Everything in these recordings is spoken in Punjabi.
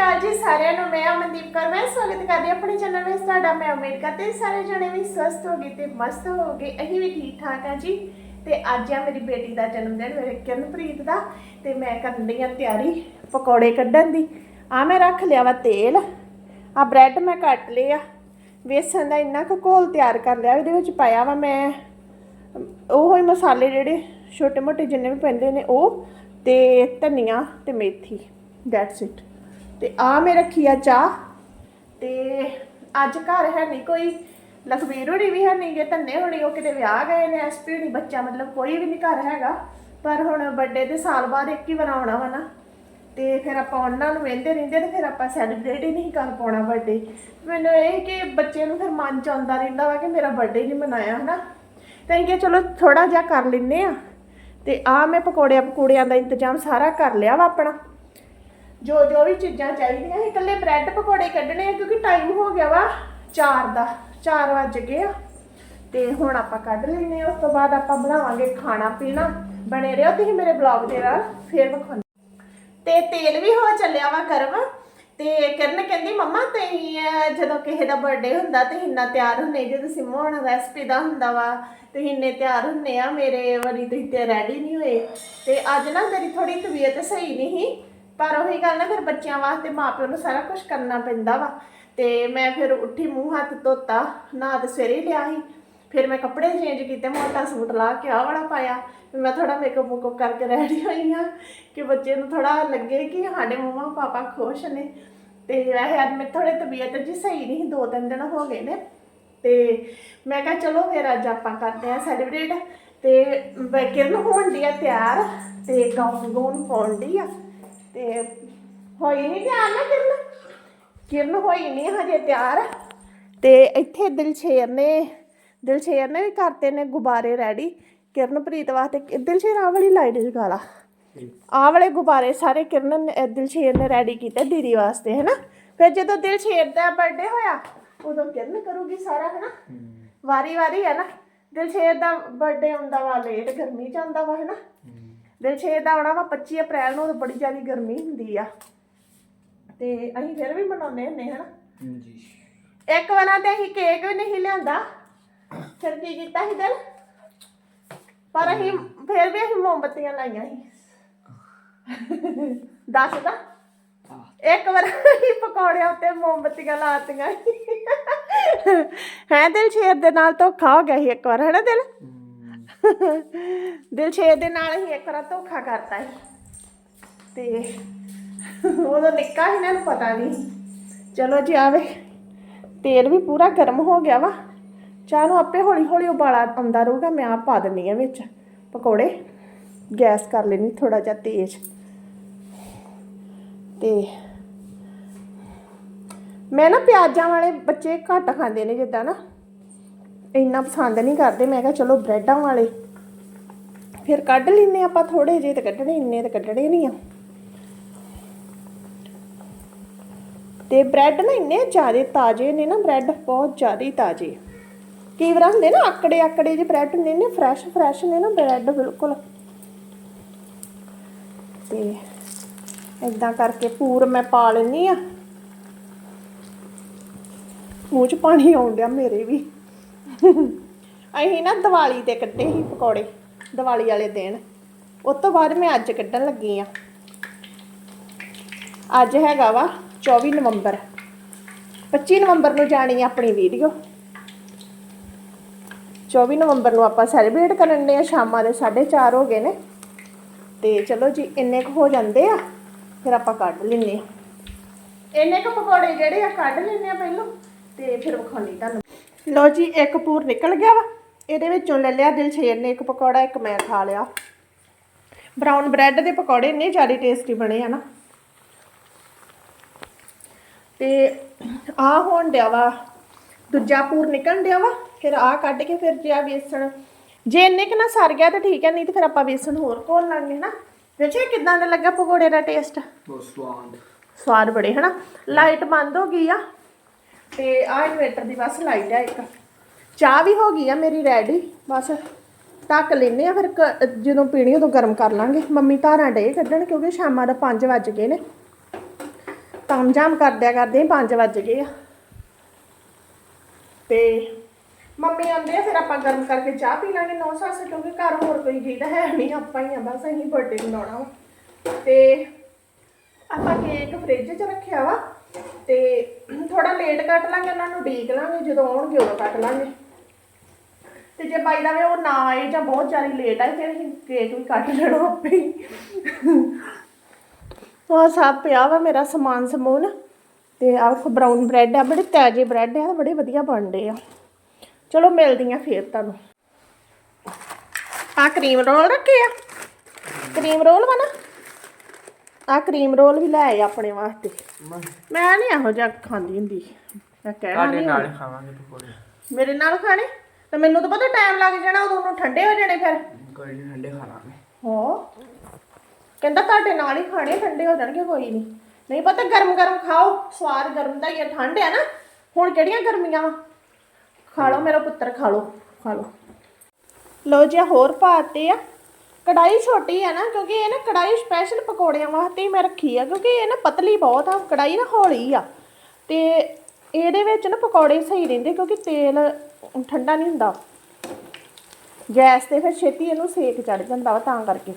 ਅਕਾਲ ਜੀ ਸਾਰਿਆਂ ਨੂੰ, ਮੈਂ ਅਮਨਦੀਪ ਕੌਰ, ਮੈਂ ਸਵਾਗਤ ਕਰਦੀ ਹਾਂ ਆਪਣੇ ਚੈਨਲ ਵਿੱਚ। ਤੁਹਾਡਾ ਮੈਂ ਉਮੀਦ ਕਰਦੀ ਹਾਂ ਸਾਰੇ ਜਣੇ ਵੀ ਸਵਸਥ ਹੋਗੇ ਤੇ ਮਸਤ ਹੋਗੇ ਅਸੀਂ ਵੀ ਠੀਕ ਠਾਕ ਆ ਜੀ। ਤੇ ਅੱਜ ਆ ਮੇਰੀ ਬੇਟੀ ਦਾ ਜਨਮ ਦਿਨ, ਮੇਰੇ ਕਿਰਨਪ੍ਰੀਤ ਦਾ। ਤੇ ਮੈਂ ਕਰਨ ਦੀ ਆ ਤਿਆਰੀ ਪਕੌੜੇ ਕੱਢਣ ਦੀ। ਆ ਮੈਂ ਰੱਖ ਲਿਆ ਵਾ ਤੇਲ। ਆ ਬ੍ਰੈਡ ਮੈਂ ਕੱਟ ਲਿਆ ਵੇਸਣ ਦਾ ਇੰਨਾ ਕੁ ਘੋਲ ਤਿਆਰ ਕਰ ਲਿਆ, ਇਹਦੇ ਵਿੱਚ ਪਾਇਆ ਵਾ ਮੈਂ। ਉਹੋ ਹੀ ਮਸਾਲੇ ਜਿਹੜੇ ਛੋਟੇ ਮੋਟੇ ਜਿੰਨੇ ਵੀ ਪੈਂਦੇ ਨੇ ਉਹ, ਤੇ ਧਨੀਆ ਤੇ ਮੇਥੀ ਦੈਟਸ ਇਟ ਤੇ ਆ ਮੈਂ ਰੱਖੀ ਆ ਚਾਹ। ਤੇ ਅੱਜ ਘਰ ਹੈ ਨਹੀਂ ਕੋਈ, ਲਖਬੀਰ ਹੋਣੀ ਵੀ ਹੈ ਨਹੀਂ ਗੇ, ਧੰਨੇ ਹੋਣੀ, ਉਹ ਕਿਤੇ ਵਿਆਹ ਗਏ ਨੇ ਐਸਪੀ ਨਹੀਂ ਬੱਚਾ ਮਤਲਬ ਕੋਈ ਵੀ ਨਹੀਂ ਘਰ ਹੈਗਾ। ਪਰ ਹੁਣ ਵੱਡੇ ਦੇ ਸਾਲ ਬਾਅਦ ਇੱਕ ਹੀ ਵਾਰ ਆਉਣਾ ਵਾ ਨਾ। ਤੇ ਫਿਰ ਆਪਾਂ ਉਹਨਾਂ ਨੂੰ ਵੇਂਦੇ ਰਹਿੰਦੇ ਤੇ ਫਿਰ ਆਪਾਂ ਸੈਲੀਬ੍ਰੇਟ ਹੀ ਨਹੀਂ ਕਰ ਪਾਉਣਾ ਬਰਥਡੇ ਮੈਨੂੰ ਇਹ ਕਿ ਬੱਚੇ ਨੂੰ ਫਿਰ ਮਨ ਚ ਆਉਂਦਾ ਰਹਿੰਦਾ ਵਾ ਕਿ ਮੇਰਾ ਬਰਥਡੇ ਨਹੀਂ ਮਨਾਇਆ, ਹਨਾ? ਤਾਂ ਇਹ ਕਿ ਚਲੋ ਥੋੜਾ ਜਿਹਾ ਕਰ ਲੈਨੇ ਆ ਤੇ ਆ ਮੈਂ ਪਕੌੜਿਆਂ ਪਕੌੜਿਆਂ ਦਾ ਇੰਤਜ਼ਾਮ ਸਾਰਾ ਕਰ ਲਿਆ ਵਾ ਆਪਣਾ। ਜੋ ਜੋ ਵੀ ਚੀਜ਼ਾਂ ਚਾਹੀਦੀਆਂ ਸੀ, ਇਕੱਲੇ ਬ੍ਰੈਡ ਪਕੌੜੇ ਕੱਢਣੇ ਆ, ਕਿਉਂਕਿ ਟਾਈਮ ਹੋ ਗਿਆ ਵਾ 4 ਦਾ 4 ਵੱਜ ਗਏ ਆ। ਤੇ ਹੁਣ ਆਪਾਂ ਕੱਢ ਲੈਨੇ ਉਸ ਤੋਂ ਬਾਅਦ ਆਪਾਂ ਬਣਾਵਾਂਗੇ ਖਾਣਾ ਪੀਣਾ। ਬਣੇ ਰਹੋ ਤੁਸੀਂ ਮੇਰੇ ਬਲੌਗ ਦੇ ਨਾਲ, ਫੇਰ ਵਿਖਾਉਂਦੇ ਤੇ ਤੇਲ ਵੀ ਹੋ ਚੱਲਿਆ ਵਾ ਗਰਮ। ਤੇ ਕਿਰਨ ਕਹਿੰਦੀ, ਮੰਮਾ, ਤੁਸੀਂ ਜਦੋਂ ਕਿਸੇ ਦਾ ਬਰਥਡੇ ਹੁੰਦਾ ਤੇ ਇੰਨਾ ਤਿਆਰ ਹੁੰਨੇ ਜਦੋਂ ਸਿਮੋ ਹੁਣ ਰੈਸਪੀ ਦਾ ਹੁੰਦਾ ਵਾ ਤੇ ਇੰਨੇ ਤਿਆਰ ਹੁੰਨੇ ਆ, ਮੇਰੇ ਵਾਰੀ ਤੁਸੀਂ ਤੇ ਰੈਡੀ ਨਹੀਂ ਹੋਏ। ਤੇ ਅੱਜ ਨਾ ਮੇਰੀ ਥੋੜੀ ਤਬੀਅਤ ਸਹੀ ਨਹੀਂ ਸੀ ਪਰ ਉਹੀ ਗੱਲ ਨਾ ਫਿਰ ਬੱਚਿਆਂ ਵਾਸਤੇ ਮਾਪਿਆਂ ਨੂੰ ਸਾਰਾ ਕੁਝ ਕਰਨਾ ਪੈਂਦਾ ਵਾ। ਤੇ ਮੈਂ ਫਿਰ ਉੱਠੀ ਮੂੰਹ ਹੱਥ ਧੋਤਾ ਨਹਾ ਤੇ ਸਵੇਰੇ ਹੀ ਲਿਆ ਸੀ। ਫਿਰ ਮੈਂ ਕੱਪੜੇ ਚੇਂਜ ਕੀਤੇ ਮੋਟਾ ਸੂਟ ਲਾ ਕੇ ਆਹ ਵਾਲਾ ਪਾਇਆ। ਫਿਰ ਮੈਂ ਥੋੜਾ ਮੇਕਅਪ ਮੁਕਅਪ ਕਰਕੇ ਰੈਡੀ ਹੋਈ ਹਾਂ ਕਿ ਬੱਚੇ ਨੂੰ ਥੋੜਾ ਲੱਗੇ ਕਿ ਸਾਡੇ ਮੰਮਾ ਪਾਪਾ ਖੁਸ਼ ਨੇ। ਤੇ ਵੈਸੇ ਅੱਜ ਮੈਂ ਥੋੜੇ ਤਬੀਅਤ ਜੀ ਸਹੀ ਨਹੀਂ ਸੀ, ਦੋ ਤਿੰਨ ਦਿਨ ਹੋ ਗਏ ਨੇ। ਤੇ ਮੈਂ ਕਿਹਾ ਚਲੋ ਫਿਰ ਅੱਜ ਆਪਾਂ ਕਰਦੇ ਆ ਸੈਲੀਬ੍ਰੇਟ ਤੇ ਮੈਂ ਕਿਰਨ ਹੋਣ ਦੀ ਆ ਤਿਆਰ ਤੇ ਗਾਉਨ ਗਾਉਨ ਪਾਉਣ ਦੀ ਆ। ਤੇ ਹੋਈ ਨਹੀਂ ਤਿਆਰ ਨਾ ਕਿਰਨ? ਕਿਰਨ ਹੋਈ ਨਹੀਂ ਹਜੇ ਤਿਆਰ। ਤੇ ਇੱਥੇ ਦਿਲਸ਼ੇਰ ਨੇ ਦਿਲਸ਼ੇਰ ਨੇ ਵੀ ਕਰਤੇ ਨੇ ਗੁਬਾਰੇ ਰੈਡੀ ਕਿਰਨਪ੍ਰੀਤ ਵਾਸਤੇ ਦਿਲਸ਼ੇਰ ਆਹ ਵਾਲੀ ਲਾਈਟ ਜਗਾ ਲਾ। ਆਹ ਵਾਲੇ ਗੁਬਾਰੇ ਸਾਰੇ ਕਿਰਨ ਨੇ- ਅਹ ਦਿਲਸ਼ੇਰ ਨੇ ਰੈਡੀ ਕੀਤੇ ਦੀਦੀ ਵਾਸਤੇ ਹੈਨਾ? ਫਿਰ ਜਦੋਂ ਦਿਲਸ਼ੇਰ ਦਾ ਬਰਥਡੇ ਹੋਇਆ ਉਦੋਂ ਕਿਰਨ ਕਰੂਗੀ ਸਾਰਾ ਹੈਨਾ? ਵਾਰੀ ਵਾਰੀ ਹੈ ਨਾ ਦਿਲਸ਼ੇਰ ਦਾ ਬਰਥਡੇ ਆਉਂਦਾ ਵਾ ਲੇਟ ਗਰਮੀ ਚ ਆਉਂਦਾ ਵਾ ਹੈਨਾ? ਦਿਲਸ਼ੇਰ ਦਾ ਆਉਣਾ ਵਾ 25 ਅਪ੍ਰੈਲ ਨੂੰ ਉਦੋਂ ਬੜੀ ਜ਼ਿਆਦਾ ਗਰਮੀ ਹੁੰਦੀ ਆ। ਤੇ ਅਸੀਂ ਫਿਰ ਵੀ ਮਨਾਉਂਦੇ ਹੁੰਦੇ ਹਨਾ? ਜੀ ਇੱਕ ਵਾਰ ਤੇ ਅਸੀਂ ਕੇਕ ਵੀ ਨਹੀਂ ਲਿਆਂਦਾ। ਫਿਰ ਕੀ ਕੀਤਾ ਸੀ ਦਿਲ ਪਰ ਅਸੀਂ ਫਿਰ ਵੀ ਅਸੀਂ ਮੋਮਬੱਤੀਆਂ ਲਾਈਆਂ ਸੀ। ਦੱਸ ਦਾ ਇੱਕ ਵਾਰ ਅਸੀਂ ਪਕੌੜਿਆਂ ਉੱਤੇ ਮੋਮਬੱਤੀਆਂ ਲਾਤੀਆਂ ਹੈ ਦਿਲ ਸ਼ੇਰ ਦੇ ਨਾਲ ਧੋਖਾ ਹੋ ਗਿਆ ਸੀ ਇੱਕ ਵਾਰ ਹੈਨਾ ਦਿਲ ਦਿਲ ਸ਼ੇਰ ਦੇ ਨਾਲ ਅਸੀਂ ਇੱਕ ਵਾਰ ਧੋਖਾ ਕਰਤਾ ਸੀ ਤੇ ਉਦੋਂ ਨਿੱਕਾ ਸੀ ਇਹਨਾਂ ਨੂੰ ਪਤਾ ਨਹੀਂ ਚਲੋ ਜੀ ਆਵੇ ਤੇਲ ਵੀ ਪੂਰਾ ਗਰਮ ਹੋ ਗਿਆ ਵਾ ਚਾਹ ਨੂੰ ਆਪੇ ਹੌਲੀ ਹੌਲੀ ਉਬਾਲਾ ਆਉਂਦਾ ਰਹੂਗਾ ਮੈਂ ਆਪ ਪਾ ਦਿੰਨੀ ਆ ਵਿੱਚ ਪਕੌੜੇ ਗੈਸ ਕਰ ਲੈਣੀ ਥੋੜਾ ਜਿਹਾ ਤੇਜ਼ ਤੇ ਮੈਂ ਨਾ ਪਿਆਜ਼ਾਂ ਵਾਲੇ ਬੱਚੇ ਘੱਟ ਖਾਂਦੇ ਨੇ ਜਿੱਦਾਂ ਨਾ ਇੰਨਾ ਪਸੰਦ ਨਹੀਂ ਕਰਦੇ। ਮੈਂ ਕਿਹਾ, ਚਲੋ ਬ੍ਰੈਡਾਂ ਵਾਲੇ। ਫਿਰ ਕੱਢ ਲੈਨੇ ਆਪਾਂ ਥੋੜੇ ਜਿਹੇ, ਤੇ ਕੱਢਣੇ ਇੰਨੇ ਤੇ ਕੱਢਣੇ ਨਹੀਂ ਆ। ਤੇ ਬ੍ਰੈਡ ਨਾ ਇੰਨੇ ਜ਼ਿਆਦੇ ਤਾਜ਼ੇ ਨੇ ਨਾ, ਬ੍ਰੈਡ ਬਹੁਤ ਜ਼ਿਆਦੇ ਤਾਜ਼ੇ। ਕਈ ਵਾਰ ਹੁੰਦੇ ਨਾ ਆਕੜੇ ਆਕੜੇ ਜਿਹੇ ਬ੍ਰੈਡ ਹੁੰਦੇ ਨੇ ਫਰੈਸ਼ ਫਰੈਸ਼ ਨੇ ਨਾ ਬ੍ਰੈਡ, ਬਿਲਕੁਲ। ਤੇ ਇਦਾਂ ਕਰਕੇ ਪੂਰ ਮੈਂ ਪਾ ਲੈਣੀ ਆ ਮੂੰਹ 'ਚ ਪਾਣੀ ਆਉਣ ਡਿਆ ਮੇਰੇ ਵੀ। ਅਸੀਂ ਨਾ ਦੀਵਾਲੀ ਤੇ ਕੱਢੇ ਸੀ ਪਕੌੜੇ, ਦੀਵਾਲੀ ਵਾਲੇ ਦਿਨ। ਉਸ ਤੋਂ ਬਾਅਦ ਮੈਂ ਅੱਜ ਕੱਢਣ ਲੱਗੀ ਆ। ਅੱਜ ਹੈਗਾ ਵਾ 24 ਨਵੰਬਰ। 25 ਨਵੰਬਰ ਨੂੰ ਜਾਣੀ ਆ ਆਪਣੀ ਵੀਡੀਓ। 24 ਨਵੰਬਰ ਨੂੰ ਆਪਾਂ ਸੈਲੀਬ੍ਰੇਟ ਕਰਨ ਦੇ ਆ, ਸ਼ਾਮਾਂ ਦੇ 4:30 ਹੋ ਗਏ ਨੇ। ਤੇ ਚਲੋ ਜੀ, ਇੰਨੇ ਕੁ ਹੋ ਜਾਂਦੇ ਆ, ਫਿਰ ਆਪਾਂ ਕੱਢ ਲੈਨੇ ਆ। ਇੰਨੇ ਕੁ ਪਕੌੜੇ ਜਿਹੜੇ ਆ, ਕੱਢ ਲੈਨੇ ਆ ਪਹਿਲਾਂ, ਤੇ ਫਿਰ ਵਿਖਾਉਣੀ ਤੁਹਾਨੂੰ। ਲਓ ਜੀ ਇੱਕ ਪੂਰ ਨਿਕਲ ਗਿਆ ਵਾ। ਇਹਦੇ ਵਿੱਚੋਂ ਲੈ ਲਿਆ ਦਿਲਸ਼ੇਰ ਨੇ ਇੱਕ ਪਕੌੜਾ ਇੱਕ ਮੈਂ ਖਾ ਲਿਆ। ਬ੍ਰਾਊਨ ਬ੍ਰੈਡ ਦੇ ਪਕੌੜੇ ਇੰਨੇ ਜ਼ਿਆਦਾ ਟੇਸਟੀ ਬਣੇ ਆ ਨਾ। ਤੇ ਆ ਹੋਣ ਡਿਆ ਵਾ ਦੂਜਾ ਪੂਰ ਨਿਕਲਣ ਡਿਆ ਵਾ ਫਿਰ ਆ ਕੱਢ ਕੇ ਫਿਰ ਜਿਆ ਵੇਸਣ ਜੇ ਇੰਨੇ ਕਿ ਨਾ ਸਰ ਗਿਆ ਤਾਂ ਠੀਕ ਹੈ ਨਹੀਂ ਤੇ ਫਿਰ ਆਪਾਂ ਵੇਸਣ ਹੋਰ ਘੋਲ ਲਾਂਗੇ ਨਾ। ਦੇਖਿਆ ਕਿਦਾਂ ਦਾ ਲੱਗਾ ਪਕੌੜੇ ਦਾ ਟੇਸਟ ਬਹੁਤ ਸਵਾਦ। ਸਵਾਦ ਬੜੇ ਹਨਾ? ਲਾਈਟ ਬੰਦ ਹੋ ਗਈ ਆ। ਤੇ ਆ ਇਨਵੇਟਰ ਦੀ ਬਸ ਲਾਈਟ ਆ ਇੱਕ। ਚਾਹ ਵੀ ਹੋ ਗਈ ਆ ਮੇਰੀ ਰੈਡੀ ਬਸ ਢੱਕ ਲੈਨੇ ਆ ਫਿਰ ਜਦੋਂ ਪੀਣੀ ਉਦੋਂ ਗਰਮ ਕਰ ਲਾਂਗੇ। ਮੰਮੀ ਧਾਰਾਂ ਡੇ ਕੱਢਣ ਕਿਉਂਕਿ ਸ਼ਾਮਾਂ ਦਾ 5 ਵੱਜ ਗਏ ਨੇ। ਕੰਮ ਜਾਮ ਕਰਦਿਆਂ ਕਰਦੇ 5 ਵੱਜ ਗਏ ਆ। ਤੇ ਮੰਮੀ ਆਉਂਦੇ ਆ, ਫਿਰ ਆਪਾਂ ਗਰਮ ਕਰਕੇ ਚਾਹ ਪੀ ਲਾਂਗੇ। ਨੌ ਸੱਸ, ਕਿਉਂਕਿ ਘਰ ਹੋਰ ਕੋਈ ਜੀਦਾ ਹੈ ਨਹੀਂ ਆਪਾਂ ਹੀ ਆ, ਬਸ ਅਸੀਂ ਬਰਥਡੇ ਮਨਾਉਣਾ ਵਾ। ਤੇ ਆਪਾਂ ਕੇਕ ਫ੍ਰਿਜ 'ਚ ਰੱਖਿਆ ਵਾ। ਤੇ ਥੋੜਾ ਲੇਟ ਕੱਟ ਲਾਂਗੇ, ਉਹਨਾਂ ਨੂੰ ਡੀਕ ਲਾਂਗੇ, ਜਦੋਂ ਆਉਣਗੇ ਉਦੋਂ ਕੱਟ ਲਾਂਗੇ। ਤੇ ਜੇ ਬਾਈ ਦਾ ਵੇ ਉਹ ਨਾ ਆਏ ਜਾਂ ਬਹੁਤ ਜ਼ਿਆਦਾ ਲੇਟ ਆਏ, ਫਿਰ ਅਸੀਂ ਕੇਕ ਵੀ ਕੱਟ ਲੈਣਾ ਆਪੇ ਹੀ। ਸਭ ਪਿਆ ਵਾ ਮੇਰਾ ਸਮਾਨ, ਸਮੂਨ। ਤੇ ਆਹ ਬਰਾਊਨ ਬ੍ਰੈਡ ਆ, ਬੜੇ ਤਾਜ਼ੇ ਬ੍ਰੈਡ ਆ, ਬੜੇ ਵਧੀਆ ਬਣਦੇ ਆ। ਚਲੋ ਮਿਲਦੀਆਂ ਫੇਰ ਤੁਹਾਨੂੰ। ਆ ਕਰੀਮ ਰੋਲ ਰੱਖੇ ਆ। ਕਰੀਮ ਰੋਲ ਵਾ ਨਾ? ਆ ਕਰੀਮ ਰੋਲ ਵੀ ਲੈ ਆਏ ਆਪਣੇ ਵਾਸਤੇ। ਮੈਂ ਨਹੀਂ ਇਹੋ ਜਿਹਾ ਖਾਂਦੀ ਹੁੰਦੀ। ਮੈਂ ਕਹਿਣਾ ਤੁਹਾਡੇ ਨਹੀਂ ਨਾਲ ਖਾਵਾਂਗੇ ਪਕੌੜੇ। ਮੇਰੇ ਨਾਲ ਖਾਣੇ? ਤੇ ਮੈਨੂੰ ਤਾਂ ਪਤਾ ਟਾਈਮ ਲੱਗ ਜਾਣਾ ਉਦੋਂ ਨੂੰ ਠੰਡੇ ਹੋ ਜਾਣੇ ਫਿਰ। ਕੋਈ ਨਹੀਂ ਠੰਡੇ ਖਾ ਲਾਂਗੇ। ਹੋ ਕਹਿੰਦਾ ਤੁਹਾਡੇ ਨਾਲ ਹੀ ਖਾਣੇ ਠੰਡੇ ਹੋ ਜਾਣਗੇ ਕੋਈ ਨਹੀਂ ਨਹੀਂ ਪਤਾ ਗਰਮ ਗਰਮ ਖਾਓ। ਸਵਾਦ ਗਰਮ ਦਾ ਹੀ ਆ ਠੰਡ ਆ ਨਾ। ਹੁਣ ਕਿਹੜੀਆਂ ਗਰਮੀਆਂ ਵਾ? ਖਾ ਲਓ ਮੇਰਾ ਪੁੱਤਰ ਖਾ ਲਓ ਖਾ ਲਓ। ਲੋ ਜੀ ਆਹ ਹੋਰ ਪਾਤੇ ਆ। ਕੜਾਈ ਛੋਟੀ ਆ ਨਾ, ਕਿਉਂਕਿ ਇਹ ਨਾ ਕੜਾਈ ਸਪੈਸ਼ਲ ਪਕੌੜਿਆਂ ਵਾਸਤੇ ਹੀ ਮੈਂ ਰੱਖੀ ਆ, ਕਿਉਂਕਿ ਇਹ ਨਾ ਪਤਲੀ ਬਹੁਤ ਆ, ਕੜਾਈ ਨਾ ਹੌਲੀ ਆ। ਤੇ ਇਹਦੇ ਵਿੱਚ ਨਾ ਪਕੌੜੇ ਸਹੀ ਰਹਿੰਦੇ, ਕਿਉਂਕਿ ਤੇਲ ਠੰਡਾ ਨਹੀਂ ਹੁੰਦਾ। ਗੈਸ ਤੇ ਫਿਰ ਛੇਤੀ ਇਹਨੂੰ ਸੇਕ ਚੜ ਜਾਂਦਾ ਵਾ, ਤਾਂ ਕਰਕੇ।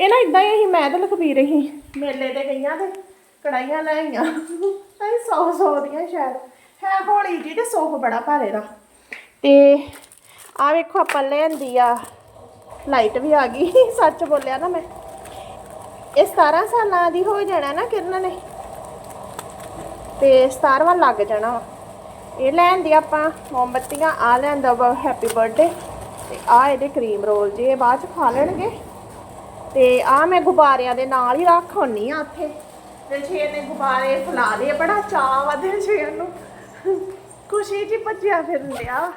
ਇਹ ਨਾ ਇਦਾਂ ਹੀ ਅਸੀਂ ਮੈਂ ਤੇ ਲਖਬੀਰ ਰਹੀ, ਮੇਲੇ ਤੇ ਗਈਆਂ ਤੇ ਕੜਾਈਆਂ ਲੈ ਆਈਆਂ। ਅਸੀਂ ਸੌ ਸੌ ਦੀਆਂ ਸ਼ਾਇਦ। ਹੈ ਹੌਲੀ ਜੀ ਤੇ ਸੁੱਖ ਬੜਾ ਭਾਰੇ ਦਾ। ਤੇ ਆ ਵੇਖੋ ਆਪਾਂ ਲੈਂਦੀ ਆ ਲਾਈਟ ਵੀ ਆ ਗਈ। ਸੱਚ ਬੋਲਿਆ ਨਾ ਮੈਂ। ਇਹ 17 ਸਾਲਾਂ ਦੀ ਹੋ ਜਾਣਾ ਨਾ ਕਿਰਨ ਨੇ। ਤੇ 17ਵਾਂ ਲੱਗ ਜਾਣਾ ਵਾ। ਇਹ ਲੈਂਦੀ ਆਪਾਂ ਮੋਮਬੱਤੀਆਂ ਆ ਲੈਂਦਾ ਵਾ ਹੈਪੀ ਬਰਥਡੇ ਤੇ ਆ ਇਹਦੇ ਕਰੀਮ ਰੋਲ ਜੇ ਇਹ ਬਾਅਦ ਚ ਖਾ ਲੈਣਗੇ। ਤੇ ਆ ਮੈਂ ਗੁਬਾਰਿਆਂ ਦੇ ਨਾਲ ਹੀ ਰੱਖ ਹੁੰਨੀ ਆ ਉੱਥੇ। ਦਿਲਸ਼ੇਰ ਨੇ ਗੁਬਾਰੇ ਫੁਲਾ ਲਏ, ਬੜਾ ਚਾਅ ਵਾ ਦਿਲਸ਼ੇਰ ਨੂੰ। ਖੁਸ਼ੀ ਜੀ ਭੱਜਿਆ ਫਿਰਨ ਲਿਆ